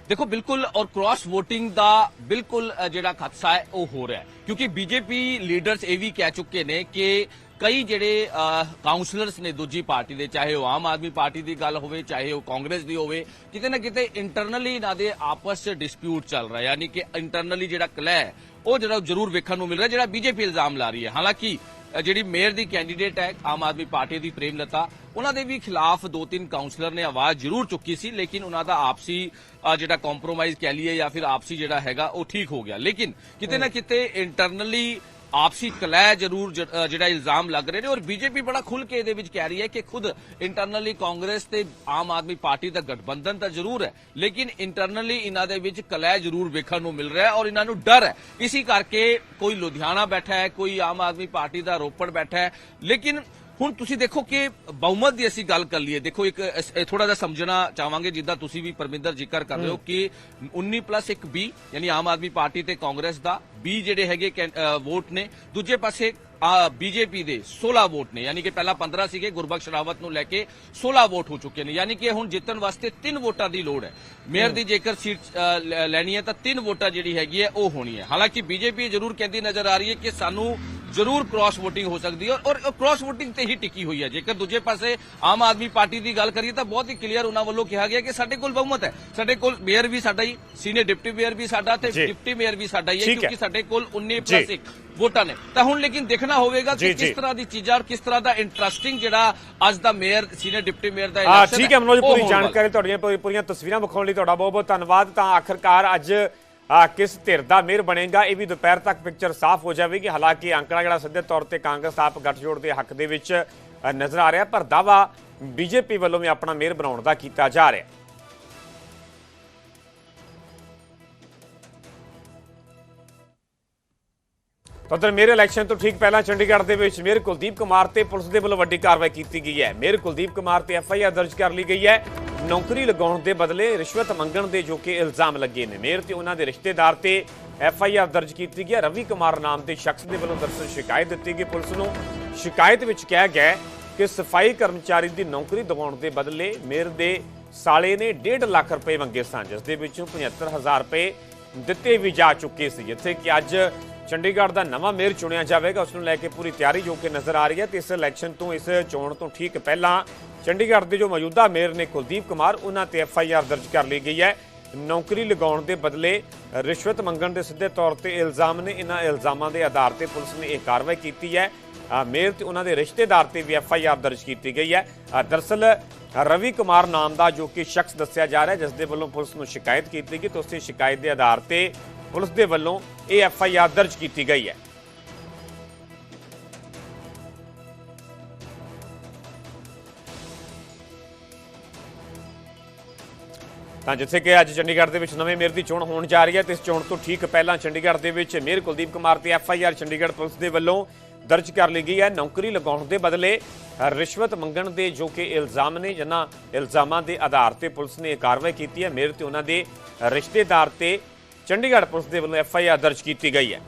ਦੇਖੋ, ਬਿਲਕੁਲ ਔਰ ਕ੍ਰਾਸ VOTING ਦਾ ਬਿਲਕੁਲ ਜਿਹੜਾ ਖਦਸ਼ਾ ਹੈ, ਉਹ ਹੋ ਰਿਹਾ ਹੈ। ਕਿਉਂਕਿ ਬੀਜੇਪੀ ਲੀਡਰਸ ਇਹ ਵੀ ਕਹਿ ਚੁੱਕੇ ਨੇ ਕਿ ਕਈ ਜਿਹੜੇ ਕਾਉਂਸਲਰਸ ਨੇ ਦੂਜੀ ਪਾਰਟੀ ਦੇ ਚਾਹੇ ਉਹ ਆਮ ਆਦਮੀ ਪਾਰਟੀ ਦੀ ਗੱਲ ਹੋਵੇ ਚਾਹੇ ਉਹ ਕਾਂਗਰਸ ਦੀ ਹੋਵੇ ਕਿਤੇ ਨਾ ਕਿਤੇ ਇੰਟਰਨਲੀ ਇਹਨਾਂ ਦੇ ਆਪਸ 'ਚ ਡਿਸਪਿਊਟ ਚੱਲ ਰਿਹਾ ਯਾਨੀ ਕਿ ਇੰਟਰਨਲੀ ਜਿਹੜਾ ਕਲਹ ਹੈ ਉਹ ਜਿਹੜਾ ਜ਼ਰੂਰ ਵੇਖਣ ਨੂੰ ਮਿਲ ਰਿਹਾ ਜਿਹੜਾ ਬੀਜੇਪੀ ਇਲਜ਼ਾਮ ਲਾ ਰਹੀ ਹੈ। ਹਾਲਾਂਕਿ ਜਿਹੜੀ ਮੇਅਰ ਦੀ ਕੈਂਡੀਡੇਟ ਹੈ ਆਮ ਆਦਮੀ ਪਾਰਟੀ ਦੀ ਪ੍ਰੇਮਲਤਾ ਉਹਨਾਂ ਦੇ ਵੀ ਖਿਲਾਫ ਦੋ ਤਿੰਨ ਕਾਉਂਸਲਰ ਨੇ ਆਵਾਜ਼ ਜ਼ਰੂਰ ਚੁੱਕੀ ਸੀ ਲੇਕਿਨ ਉਹਨਾਂ ਦਾ ਆਪਸੀ ਜਿਹੜਾ ਕੰਪਰੋਮਾਈਜ਼ ਕਹਿ ਲਈਏ ਜਾਂ ਫਿਰ ਆਪਸੀ ਜਿਹੜਾ ਹੈਗਾ ਉਹ ਠੀਕ ਹੋ ਗਿਆ। ਲੇਕਿਨ ਕਿਤੇ ਨਾ ਕਿਤੇ ਇੰਟਰਨਲੀ ਆਪਸੀ ਕਲਹਿ ਜ਼ਰੂਰ ਜਿਹੜਾ ਇਲਜ਼ਾਮ ਲੱਗ ਰਹੇ ਨੇ ਔਰ ਬੀਜੇਪੀ ਬੜਾ ਖੁੱਲ ਕੇ ਇਹਦੇ ਵਿੱਚ ਕਹਿ ਰਹੀ ਹੈ ਕਿ ਖੁਦ ਇੰਟਰਨਲੀ ਕਾਂਗਰਸ ਤੇ ਆਮ ਆਦਮੀ ਪਾਰਟੀ ਦਾ ਗਠਬੰਧਨ ਤਾਂ ਜ਼ਰੂਰ ਹੈ, ਲੇਕਿਨ ਇੰਟਰਨਲੀ ਇਹਨਾਂ ਦੇ ਵਿੱਚ ਕਲਹਿ ਜ਼ਰੂਰ ਵੇਖਣ ਨੂੰ ਮਿਲ ਰਿਹਾ ਹੈ ਔਰ ਇਹਨਾਂ ਨੂੰ ਡਰ ਹੈ। ਇਸੇ ਕਰਕੇ ਕੋਈ ਲੁਧਿਆਣਾ ਬੈਠਾ ਹੈ, ਕੋਈ ਆਮ ਆਦਮੀ ਪਾਰਟੀ ਦਾ ਰੋਪੜ ਬੈਠਾ ਹੈ, ਲੇਕਿਨ ਹੁਣ ਤੁਸੀਂ ਦੇਖੋ ਕਿ ਬਹੁਮਤ ਦੀ ਅਸੀਂ ਗੱਲ ਕਰ ਲਈਏ। ਦੇਖੋ ਇੱਕ ਥੋੜਾ ਜਿਹਾ ਸਮਝਣਾ ਚਾਹਾਂਗੇ ਜਿੱਦਾਂ ਤੁਸੀਂ ਵੀ ਪਰਮਿੰਦਰ ਜ਼ਿਕਰ ਕਰ ਰਹੇ ਹੋ ਕਿ 19 ਪਲੱਸ ਇੱਕ ਬੀ ਯਾਨੀ ਆਮ ਆਦਮੀ ਪਾਰਟੀ ਤੇ ਕਾਂਗਰਸ ਦਾ ਬੀ ਜਿਹੜੇ ਹੈਗੇ ਵੋਟ ਨੇ। ਦੂਜੇ ਪਾਸੇ ਬੀਜੇਪੀ ਦੇ 16 ਵੋਟ ਨੇ। ਯਾਨੀ ਕਿ ਪਹਿਲਾਂ 15 ਸੀਗੇ ਗੁਰਬਖਸ਼ ਰਾਵਤ ਨੂੰ ਲੈ ਕੇ 16 ਵੋਟ ਹੋ ਚੁੱਕੇ ਨੇ। ਯਾਨੀ ਕਿ ਹੁਣ ਜਿੱਤਣ ਵਾਸਤੇ ਤਿੰਨ ਵੋਟਾਂ ਦੀ ਲੋੜ ਹੈ। ਮੇਅਰ ਦੀ ਜੇਕਰ ਸੀਟ ਲੈਣੀ ਹੈ ਤਾਂ ਤਿੰਨ ਵੋਟਾਂ ਜਿਹੜੀ ਹੈਗੀ ਹੈ ਉਹ ਹੋਣੀ ਹੈ। ਹਾਲਾਂਕਿ ਬੀਜੇਪੀ ਜ਼ਰੂਰ ਕਹਿੰਦੀ ਨਜ਼ਰ ਆ ਰਹੀ ਹੈ ਕਿ ਸਾਨੂੰ ਜ਼ਰੂਰ ਕ੍ਰਾਸ VOTING ਹੋ ਸਕਦੀ ਹੈ ਔਰ ਕ੍ਰਾਸ VOTING ਤੇ ਹੀ ਟਿਕੀ ਹੋਈ ਹੈ ਜੇਕਰ ਦੂਜੇ ਪਾਸੇ ਆਮ ਆਦਮੀ ਪਾਰਟੀ ਦੀ ਗੱਲ ਕਰੀਏ ਤਾਂ ਬਹੁਤ ਹੀ ਕਲੀਅਰ ਉਹਨਾਂ ਵੱਲੋਂ ਕਿਹਾ ਗਿਆ ਕਿ ਸਾਡੇ ਕੋਲ ਬਹੁਮਤ ਹੈ ਸਾਡੇ ਕੋਲ ਮੇਅਰ ਵੀ ਸਾਡਾ ਹੀ ਸੀਨੀਅਰ ਡਿਪਟੀ ਮੇਅਰ ਵੀ ਸਾਡਾ ਤੇ। ਡਿਪਟੀ ਮੇਅਰ ਵੀ ਸਾਡਾ ਹੀ ਹੈ ਹੈ। ਕਿਉਂਕਿ ਸਾਡੇ ਕੋਲ 19 ਪਲੱਸ ਜੀ। 1 ਵੋਟਾਂ ਨੇ ਤਾਂ ਹੁਣ ਲੇਕਿਨ ਦੇਖਣਾ ਹੋਵੇਗਾ ਕਿ। ਕਿਸ ਤਰ੍ਹਾਂ ਦੀ ਚੀਜ਼ਾਂ ਔਰ ਕਿਸ ਤਰ੍ਹਾਂ ਦਾ ਇੰਟਰਸਟਿੰਗ ਜਿਹੜਾ ਅੱਜ ਦਾ ਮੇਅਰ ਸੀਨੀਅਰ ਡਿਪਟੀ ਮੇਅਰ ਦਾ ਆ election ਠੀਕ ਹੈ ਮਨੋਜ ਪੂਰੀ। ਜਾਣਕਾਰੀ ਤੁਹਾਡੀਆਂ ਪੂਰੀ- ਪੂਰੀਆਂ ਤਸਵੀਰਾਂ ਵਿਖਾਉਣ ਲਈ ਤੁਹਾਡਾ ਬਹੁਤ ਬਹੁਤ ਧੰਨਵਾਦ ਤਾਂ ਆਖਰਕਾਰ ਅੱਜ ਕਿਸ ਧਿਰ ਦਾ ਮੇਅਰ ਬਣੇਗਾ, ਇਹ ਵੀ ਦੁਪਹਿਰ ਤੱਕ ਪਿਕਚਰ ਸਾਫ਼ ਹੋ ਜਾਵੇਗੀ। ਹਾਲਾਂਕਿ ਅੰਕੜਾ ਜਿਹੜਾ ਸਿੱਧੇ ਤੌਰ ਤੇ ਕਾਂਗਰਸ ਆਪ ਗੱਠਜੋੜ ਦੇ ਹੱਕ ਦੇ ਵਿੱਚ ਨਜ਼ਰ ਆ ਰਿਹਾ, ਪਰ ਦਾਵਾ ਬੀਜੇਪੀ ਵੱਲੋਂ ਵੀ ਆਪਣਾ ਮੇਅਰ ਬਣਾਉਣ ਦਾ ਕੀਤਾ ਜਾ ਰਿਹਾ। ਉਧਰ ਮੇਰੇ ਇਲੈਕਸ਼ਨ ਤੋਂ ਠੀਕ ਪਹਿਲਾਂ ਚੰਡੀਗੜ੍ਹ ਦੇ ਵਿੱਚ ਮੇਅਰ ਕੁਲਦੀਪ ਕੁਮਾਰ ਤੇ ਪੁਲਿਸ ਦੇ ਵੱਲੋਂ ਵੱਡੀ ਕਾਰਵਾਈ ਕੀਤੀ ਗਈ ਹੈ। ਮੇਅਰ ਕੁਲਦੀਪ ਕੁਮਾਰ ਤੇ ਐਫ ਆਈ ਆਰ ਦਰਜ ਕਰ ਲਈ ਗਈ ਹੈ। ਨੌਕਰੀ ਲਗਾਉਣ ਦੇ ਬਦਲੇ ਰਿਸ਼ਵਤ ਮੰਗਣ ਦੇ ਜੋ ਕਿ ਇਲਜ਼ਾਮ ਲੱਗੇ ਨੇ। ਮੇਅਰ ਤੇ ਉਹਨਾਂ ਦੇ ਰਿਸ਼ਤੇਦਾਰ ਤੇ ਐਫ ਆਈ ਆਰ ਦਰਜ ਕੀਤੀ ਗਈ ਰਵੀ ਕੁਮਾਰ ਨਾਮ ਦੇ ਸ਼ਖਸ ਦੇ ਵੱਲੋਂ ਦਰਸਲ ਸ਼ਿਕਾਇਤ ਦਿੱਤੀ ਗਈ। ਪੁਲਿਸ ਨੂੰ ਸ਼ਿਕਾਇਤ ਵਿੱਚ ਕਿਹਾ ਗਿਆ ਕਿ ਸਫ਼ਾਈ ਕਰਮਚਾਰੀ ਦੀ ਨੌਕਰੀ ਦਿਵਾਉਣ ਦੇ ਬਦਲੇ ਮੇਅਰ ਦੇ ਸਾਲੇ ਨੇ 1.5 ਲੱਖ ਰੁਪਏ ਮੰਗੇ ਸਨ, ਜਿਸ ਦੇ ਵਿੱਚੋਂ 75000 ਰੁਪਏ ਦਿੱਤੇ ਵੀ ਜਾ ਚੁੱਕੇ ਸੀ। ਜਿੱਥੇ ਕਿ ਅੱਜ ਚੰਡੀਗੜ੍ਹ ਦਾ ਨਵਾਂ ਮੇਅਰ ਚੁਣਿਆ ਜਾਵੇਗਾ ਉਸ ਨੂੰ ਲੈ ਕੇ ਪੂਰੀ ਤਿਆਰੀ ਜੋ ਕਿ ਨਜ਼ਰ ਆ ਰਹੀ ਹੈ ਤੇ ਇਸ ਇਲੈਕਸ਼ਨ ਤੋਂ ਇਸ ਚੋਣ ਤੋਂ ਠੀਕ ਪਹਿਲਾਂ ਚੰਡੀਗੜ੍ਹ ਦੇ ਜੋ ਮੌਜੂਦਾ ਮੇਅਰ ਨੇ ਕੁਲਦੀਪ ਕੁਮਾਰ ਉਹਨਾਂ ਤੇ ਐਫ ਆਈ ਆਰ ਦਰਜ ਕਰ ਲਈ ਗਈ ਹੈ। ਨੌਕਰੀ ਲਗਾਉਣ ਦੇ ਬਦਲੇ ਰਿਸ਼ਵਤ ਮੰਗਣ ਦੇ ਸਿੱਧੇ ਤੌਰ ਤੇ ਇਲਜ਼ਾਮ ਨੇ ਇਹਨਾਂ ਇਲਜ਼ਾਮਾਂ ਦੇ ਆਧਾਰ ਤੇ ਪੁਲਿਸ ਨੇ ਇਹ ਕਾਰਵਾਈ ਕੀਤੀ ਹੈ। ਮੇਅਰ ਤੇ ਉਹਨਾਂ ਦੇ ਰਿਸ਼ਤੇਦਾਰ ਤੇ ਵੀ ਐਫ ਆਈ ਆਰ ਦਰਜ ਕੀਤੀ ਗਈ ਹੈ। ਅ, ਦਰਅਸਲ ਰਵੀ ਕੁਮਾਰ ਨਾਮ ਦਾ ਜੋ ਕਿ ਸ਼ਖਸ ਦੱਸਿਆ ਜਾ ਰਿਹਾ ਜਿਸ ਦੇ ਵੱਲੋਂ ਪੁਲਿਸ ਨੂੰ ਸ਼ਿਕਾਇਤ ਕੀਤੀ ਗਈ ਤੇ ਉਸੇ ਸ਼ਿਕਾਇਤ ਦੇ ਆਧਾਰ ਤੇ ਪੁਲਿਸ ਦੇ ਵੱਲੋਂ ਇਹ ਐਫ ਆਈ ਆਰ ਦਰਜ ਕੀਤੀ ਗਈ ਹੈ। ਤਾਂ ਜਿੱਥੇ ਕਿ ਅੱਜ ਚੰਡੀਗੜ੍ਹ ਦੇ ਵਿੱਚ ਨਵੇਂ ਮੇਅਰ ਦੀ ਚੋਣ ਹੋਣ ਜਾ ਰਹੀ ਹੈ, ਤੇ ਇਸ ਚੋਣ ਤੋਂ ਠੀਕ ਪਹਿਲਾਂ ਚੰਡੀਗੜ੍ਹ ਦੇ ਵਿੱਚ ਮੇਅਰ ਕੁਲਦੀਪ ਕੁਮਾਰ ਤੇ F I R Chandigarh police ਦੇ ਵੱਲੋਂ ਦਰਜ ਕਰ ਲਈ ਗਈ ਹੈ। ਨੌਕਰੀ ਲਗਾਉਣ ਦੇ ਬਦਲੇ ਰਿਸ਼ਵਤ ਮੰਗਣ ਦੇ ਜੋ ਕਿ ਇਲਜ਼ਾਮ ਨੇ, ਜਿਨ੍ਹਾਂ ਇਲਜ਼ਾਮਾਂ ਦੇ ਆਧਾਰ ਤੇ ਪੁਲਿਸ ਨੇ ਇਹ ਕਾਰਵਾਈ ਕੀਤੀ ਹੈ। ਮੇਅਰ ਤੇ ਉਹਨਾਂ ਦੇ ਰਿਸ਼ਤੇਦਾਰ ਤੇ ਚੰਡੀਗੜ੍ਹ ਪੁਲਿਸ ਦੇ ਵੱਲੋਂ ਐਫ ਆਈ ਆਰ ਦਰਜ ਕੀਤੀ ਗਈ ਹੈ।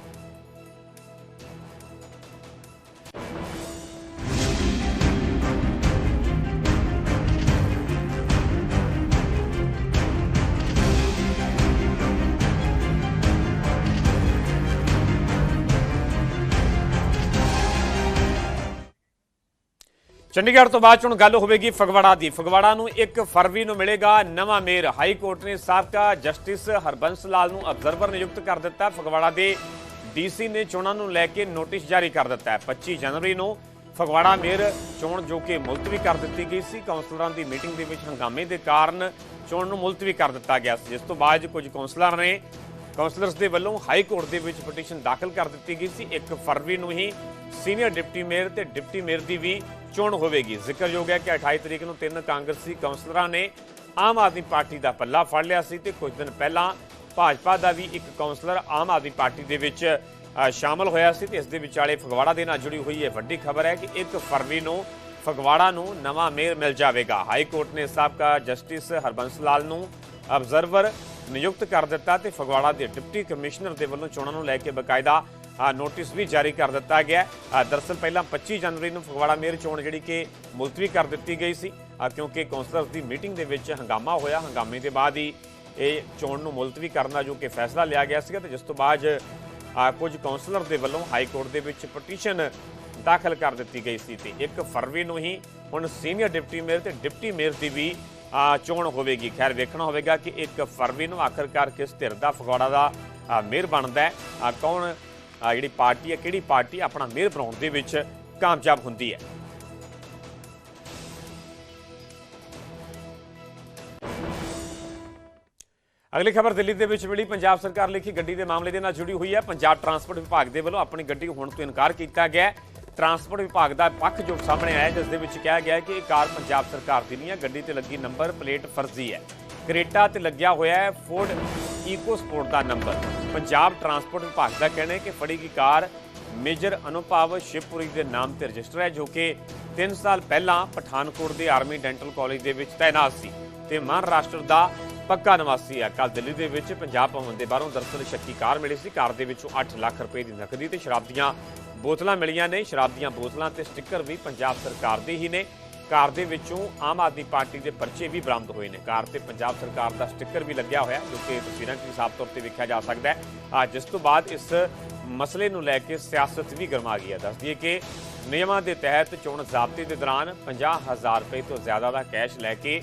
ਚੰਡੀਗੜ੍ਹ ਤੋਂ ਬਾਅਦ 'ਚ ਹੁਣ ਗੱਲ ਹੋਵੇਗੀ ਫਗਵਾੜਾ ਦੀ। ਫਗਵਾੜਾ ਨੂੰ 1 ਫਰਵਰੀ ਨੂੰ ਮਿਲੇਗਾ ਨਵਾਂ ਮੇਅਰ। ਹਾਈ ਕੋਰਟ ਨੇ ਸਾਬਕਾ ਜਸਟਿਸ ਹਰਬੰਸ ਲਾਲ ਨੂੰ ਅਬਜ਼ਰਵਰ ਨਿਯੁਕਤ ਕਰ ਦਿੱਤਾ। ਫਗਵਾੜਾ ਦੇ ਡੀਸੀ ਨੇ ਚੋਣਾਂ ਨੂੰ ਲੈ ਕੇ ਨੋਟਿਸ ਜਾਰੀ ਕਰ ਦਿੱਤਾ ਹੈ। 25 ਜਨਵਰੀ ਨੂੰ ਫਗਵਾੜਾ ਮੇਅਰ ਚੋਣ ਜੋ ਕਿ ਮੁਲਤਵੀ ਕਰ ਦਿੱਤੀ ਗਈ ਸੀ ਕਾਉਂਸਲਰਾਂ ਦੀ ਮੀਟਿੰਗ ਦੇ ਵਿੱਚ ਹੰਗਾਮੇ ਦੇ ਕਾਰਨ ਚੋਣ ਨੂੰ ਮੁਲਤਵੀ ਕਰ ਦਿੱਤਾ ਗਿਆ ਸੀ। ਜਿਸ ਤੋਂ ਬਾਅਦ ਕੁਝ ਕਾਉਂਸਲਰ ਨੇ ਕਾਉਂਸਲਰਸ ਦੇ ਵੱਲੋਂ ਹਾਈ ਕੋਰਟ ਦੇ ਵਿੱਚ ਪਟੀਸ਼ਨ ਦਾਖਲ ਕਰ ਦਿੱਤੀ ਗਈ ਸੀ। 1 ਫਰਵਰੀ ਨੂੰ ਹੀ ਸੀਨੀਅਰ ਡਿਪਟੀ ਮੇਅਰ ਤੇ ਡਿਪਟੀ ਮੇਅਰ ਦੀ ਵੀ ਚੋਣ ਹੋਵੇਗੀ। ਜ਼ਿਕਰਯੋਗ ਹੈ ਕਿ 28 ਤਰੀਕ ਨੂੰ ਤਿੰਨ ਕਾਂਗਰਸੀ ਕਾਉਂਸਲਰਾਂ ਨੇ ਆਮ ਆਦਮੀ ਪਾਰਟੀ ਦਾ ਪੱਲਾ ਫੜ ਲਿਆ ਸੀ ਤੇ ਕੁਝ ਦਿਨ ਪਹਿਲਾਂ ਭਾਜਪਾ ਦਾ ਵੀ ਇੱਕ ਕਾਉਂਸਲਰ ਆਮ ਆਦਮੀ ਪਾਰਟੀ ਦੇ ਵਿੱਚ ਸ਼ਾਮਲ ਹੋਇਆ ਸੀ ਤੇ ਇਸ ਦੇ ਵਿਚਾਲੇ ਫਗਵਾੜਾ ਦੇ ਨਾਲ ਜੁੜੀ ਹੋਈ ਇਹ ਵੱਡੀ ਖਬਰ ਹੈ ਕਿ 1 ਫਰਵਰੀ ਨੂੰ ਫਗਵਾੜਾ ਨੂੰ ਨਵਾਂ ਮੇਅਰ ਮਿਲ ਜਾਵੇਗਾ। ਹਾਈ ਕੋਰਟ ਨੇ ਸਾਬਕਾ ਜਸਟਿਸ ਹਰਬੰਸ ਲਾਲ ਨੂੰ ਅਬਜ਼ਰਵਰ ਨਿਯੁਕਤ ਕਰ ਦਿੱਤਾ ਤੇ ਫਗਵਾੜਾ ਦੇ ਡਿਪਟੀ ਕਮਿਸ਼ਨਰ ਦੇ ਵੱਲੋਂ ਚੋਣਾਂ ਨੂੰ ਲੈ ਕੇ ਬਕਾਇਦਾ ਨੋਟਿਸ ਵੀ ਜਾਰੀ ਕਰ ਦਿੱਤਾ ਗਿਆ। ਹੈ। ਦਰਅਸਲ ਪਹਿਲਾਂ 25 ਜਨਵਰੀ ਨੂੰ ਫਗਵਾੜਾ ਮੇਅਰ ਚੋਣ ਜਿਹੜੀ ਕਿ ਮੁਲਤਵੀ ਕਰ ਦਿੱਤੀ ਗਈ ਸੀ ਕਿਉਂਕਿ ਕੌਂਸਲਰਸ ਦੀ ਮੀਟਿੰਗ ਦੇ ਵਿੱਚ ਹੰਗਾਮਾ ਹੋਇਆ। ਹੰਗਾਮੇ ਦੇ ਬਾਅਦ ਹੀ ਇਹ ਚੋਣ ਨੂੰ ਮੁਲਤਵੀ ਕਰਨ ਦਾ ਜੋ ਕਿ ਫੈਸਲਾ ਲਿਆ ਗਿਆ ਸੀਗਾ ਤੇ ਜਿਸ ਤੋਂ ਬਾਅਦ ਕੁਝ ਕੌਂਸਲਰ ਦੇ ਵੱਲੋਂ ਹਾਈ ਕੋਰਟ ਦੇ ਵਿੱਚ ਪਟੀਸ਼ਨ ਦਾਖਲ ਕਰ ਦਿੱਤੀ ਗਈ ਸੀ ਤੇ 1 ਫਰਵਰੀ ਨੂੰ ਹੀ ਹੁਣ ਸੀਨੀਅਰ ਡਿਪਟੀ ਮੇਅਰ ਤੇ ਡਿਪਟੀ ਮੇਅਰ ਦੀ ਵੀ ਚੋਣ ਹੋਵੇਗੀ। ਖੈਰ, ਵੇਖਣਾ ਹੋਵੇਗਾ ਕਿ 1 ਫਰਵਰੀ ਨੂੰ ਆਖਰਕਾਰ ਕਿਸ ਧਿਰ ਦਾ ਫਗਵਾੜਾ ਦਾ ਮੇਅਰ ਬਣਦਾ ਹੈ। ਕੌਣ ਜਿਹੜੀ ਪਾਰਟੀ ਹੈ ਕਿਹੜੀ ਪਾਰਟੀ ਆਪਣਾ ਮੇਅਰ ਬਣਾਉਣ ਦੇ ਵਿੱਚ ਕਾਮਯਾਬ ਹੁੰਦੀ ਹੈ? ਅਗਲੀ ਖਬਰ ਦਿੱਲੀ ਦੇ ਵਿੱਚ ਮਿਲੀ ਪੰਜਾਬ ਸਰਕਾਰ ਲਿਖੀ ਗੱਡੀ ਦੇ ਮਾਮਲੇ ਦੇ ਨਾਲ ਜੁੜੀ ਹੋਈ ਹੈ। ਪੰਜਾਬ ਟਰਾਂਸਪੋਰਟ ਵਿਭਾਗ ਦੇ ਵੱਲੋਂ ਆਪਣੀ ਗੱਡੀ ਹੋਣ ਤੋਂ ਇਨਕਾਰ ਕੀਤਾ ਗਿਆ ਟਰਾਂਸਪੋਰਟ ਵਿਭਾਗ ਦਾ ਪੱਖ ਜੋ ਸਾਹਮਣੇ ਆਇਆ ਹੈ, ਜਿਸ ਦੇ ਵਿੱਚ ਕਿਹਾ ਗਿਆ ਕਿ ਇਹ ਕਾਰ ਪੰਜਾਬ ਸਰਕਾਰ ਦੀ ਨਹੀਂ ਹੈ ਗੱਡੀ ਤੇ ਲੱਗੀ ਨੰਬਰ ਪਲੇਟ ਫਰਜ਼ੀ ਹੈ। ਕਰੇਟਾ ਤੇ ਲੱਗਿਆ ਹੋਇਆ ਹੈ ਫੋਰਡ ਈਕੋ ਸਪੋਰਟ ਦਾ ਨੰਬਰ। ਪੰਜਾਬ ਟਰਾਂਸਪੋਰਟ ਵਿਭਾਗ ਦਾ ਕਹਿਣਾ ਹੈ ਕਿ ਫੜੀ ਗਈ ਕਾਰ ਮੇਜਰ ਅਨੁਭਵ ਸ਼ਿਵਪੁਰੀ ਦੇ ਨਾਮ ਤੇ ਰਜਿਸਟਰ ਹੈ, ਜੋ ਕਿ 3 ਸਾਲ ਪਹਿਲਾਂ ਪਠਾਨਕੋਟ ਦੇ ਆਰਮੀ ਡੈਂਟਲ ਕਾਲਜ ਦੇ ਵਿੱਚ ਤਾਇਨਾਤ ਸੀ ਤੇ ਮਹਾਰਾਸ਼ਟਰ ਦਾ ਪੱਕਾ ਨਿਵਾਸੀ ਹੈ। ਕੱਲ ਦਿੱਲੀ ਦੇ ਵਿੱਚ ਪੰਜਾਬ ਭਵਨ ਦੇ ਬਾਹਰੋਂ ਦਰਸਲ ਸ਼ੱਕੀ ਕਾਰ ਮਿਲੀ ਸੀ। ਕਾਰ ਦੇ ਵਿੱਚੋਂ 8 ਲੱਖ ਰੁਪਏ ਦੀ ਨਕਦੀ ਤੇ ਸ਼ਰਾਬ ਦੀਆਂ ਬੋਤਲਾਂ ਮਿਲੀਆਂ ਨੇ। ਸ਼ਰਾਬ ਦੀਆਂ ਬੋਤਲਾਂ ਤੇ ਸਟicker ਵੀ ਪੰਜਾਬ ਸਰਕਾਰ ਦੇ ਹੀ ਨੇ। ਕਾਰ ਦੇ ਵਿੱਚੋਂ ਆਮ ਆਦਮੀ ਪਾਰਟੀ ਦੇ ਪਰਚੇ ਵੀ ਬਰਾਮਦ ਹੋਏ ਨੇ। ਕਾਰ ਤੇ ਪੰਜਾਬ ਸਰਕਾਰ ਦਾ ਸਟicker ਵੀ ਲੱਗਿਆ ਹੋਇਆ, ਜੋ ਕਿ ਤਸਵੀਰਾਂ 'ਚ ਵੀ ਸਾਫ਼ ਤੌਰ ਤੇ ਵੇਖਿਆ ਜਾ ਸਕਦਾ ਹੈ। ਜਿਸ ਤੋਂ ਬਾਅਦ ਇਸ ਮਸਲੇ ਨੂੰ ਲੈ ਕੇ ਸਿਆਸਤ ਵੀ ਗਰਮਾ ਗਈ ਹੈ। ਦੱਸ ਦਈਏ ਕਿ ਨਿਯਮਾਂ ਦੇ ਤਹਿਤ ਚੋਣ ਜ਼ਾਬਤੇ ਦੇ ਦੌਰਾਨ 50000 ਰੁਪਏ ਤੋਂ ਜ਼ਿਆਦਾ ਦਾ ਕੈਸ਼ ਲੈ ਕੇ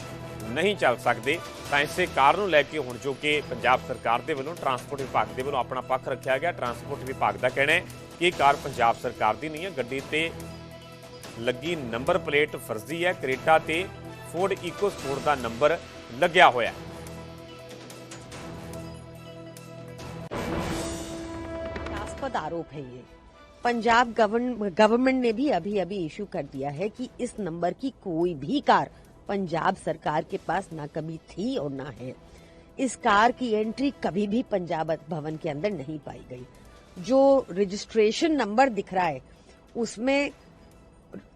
ਨਹੀਂ ਚੱਲ ਸਕਦੇ। ਤਾਂ ਇਸੇ ਕਾਰ ਨੂੰ ਲੈ ਕੇ ਹੁਣ ਜੋ ਕਿ ਪੰਜਾਬ ਸਰਕਾਰ ਦੇ ਵੱਲੋਂ ਟਰਾਂਸਪੋਰਟ ਵਿਭਾਗ ਦੇ ਵੱਲੋਂ ਆਪਣਾ ਪੱਖ ਰੱਖਿਆ ਗਿਆ। ਟਰਾਂਸਪੋਰਟ ਵਿਭਾਗ ਦਾ ਕਹਿਣਾ ਹੈ ਕਿ ਕਾਰ ਪੰਜਾਬ ਸਰਕਾਰ ਦੀ ਨਹੀਂ ਹੈ। ਗੱਡੀ ਤੇ ਲੱਗੀ ਨੰਬਰ ਪਲੇਟ ਫਰਜ਼ੀ ਹੈ ਕਰੇਟਾ ਤੇ ਫੋਰਡ ਈਕੋ ਸਪੋਰਟ ਦਾ ਨੰਬਰ ਲੱਗਿਆ ਹੋਇਆ ਹੈ हास्यास्पद आरोप है ये पंजाब गवर्न- गवर्नमेंट ने भी अभी अभी इशू कर दिया है कि इस नंबर की कोई भी कार पंजाब सरकार के पास ना कभी थी और ना है इस कार की एंट्री कभी भी पंजाब भवन के अंदर नहीं पाई गई जो रजिस्ट्रेशन नंबर दिख रहा है उसमें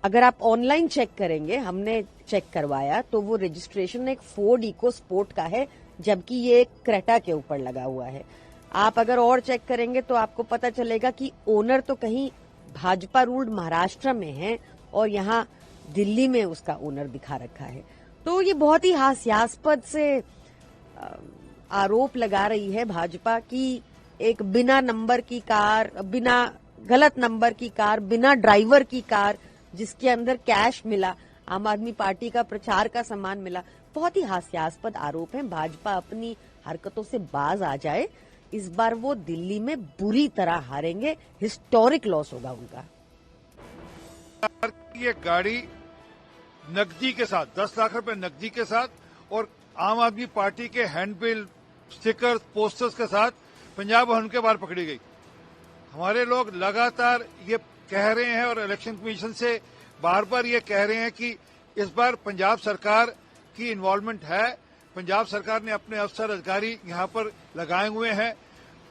अगर आप ऑनलाइन चेक करेंगे, हमने चेक करवाया तो वो रजिस्ट्रेशन एक फोर्ड इको स्पोर्ट का है, जबकि ये क्रेटा के ऊपर लगा हुआ है। आप अगर और चेक करेंगे तो आपको पता चलेगा कि ओनर तो कहीं भाजपा रूल्ड महाराष्ट्र में है, और यहाँ दिल्ली में उसका ओनर दिखा रखा है। तो ये बहुत ही हास्यास्पद से आरोप लगा रही है भाजपा की एक बिना नंबर की कार, बिना गलत नंबर की कार, बिना ड्राइवर की कार जिसके अंदर कैश मिला, आम आदमी पार्टी का प्रचार का सामान मिला। बहुत ही हास्यास्पद आरोप है। भाजपा अपनी हरकतों से बाज आ जाए, इस बार वो दिल्ली में बुरी तरह हारेंगे। हिस्टोरिक लॉस होगा उनका। ये गाड़ी नकदी के साथ 10 लाख रुपए नकदी के साथ और आम आदमी पार्टी के हैंडबिल स्टिकर पोस्टर्स के साथ पंजाब भवन के बाहर पकड़ी गई। हमारे लोग लगातार ये कह रहे हैं और इलेक्शन कमीशन से बार बार ये कह रहे हैं कि इस बार पंजाब सरकार की इन्वॉल्वमेंट है। पंजाब सरकार ने अपने अफसर अधिकारी यहाँ पर लगाए हुए हैं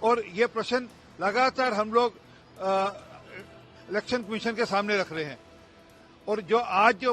और ये प्रश्न लगातार हम लोग इलेक्शन कमीशन के सामने रख रहे हैं। और जो आज जो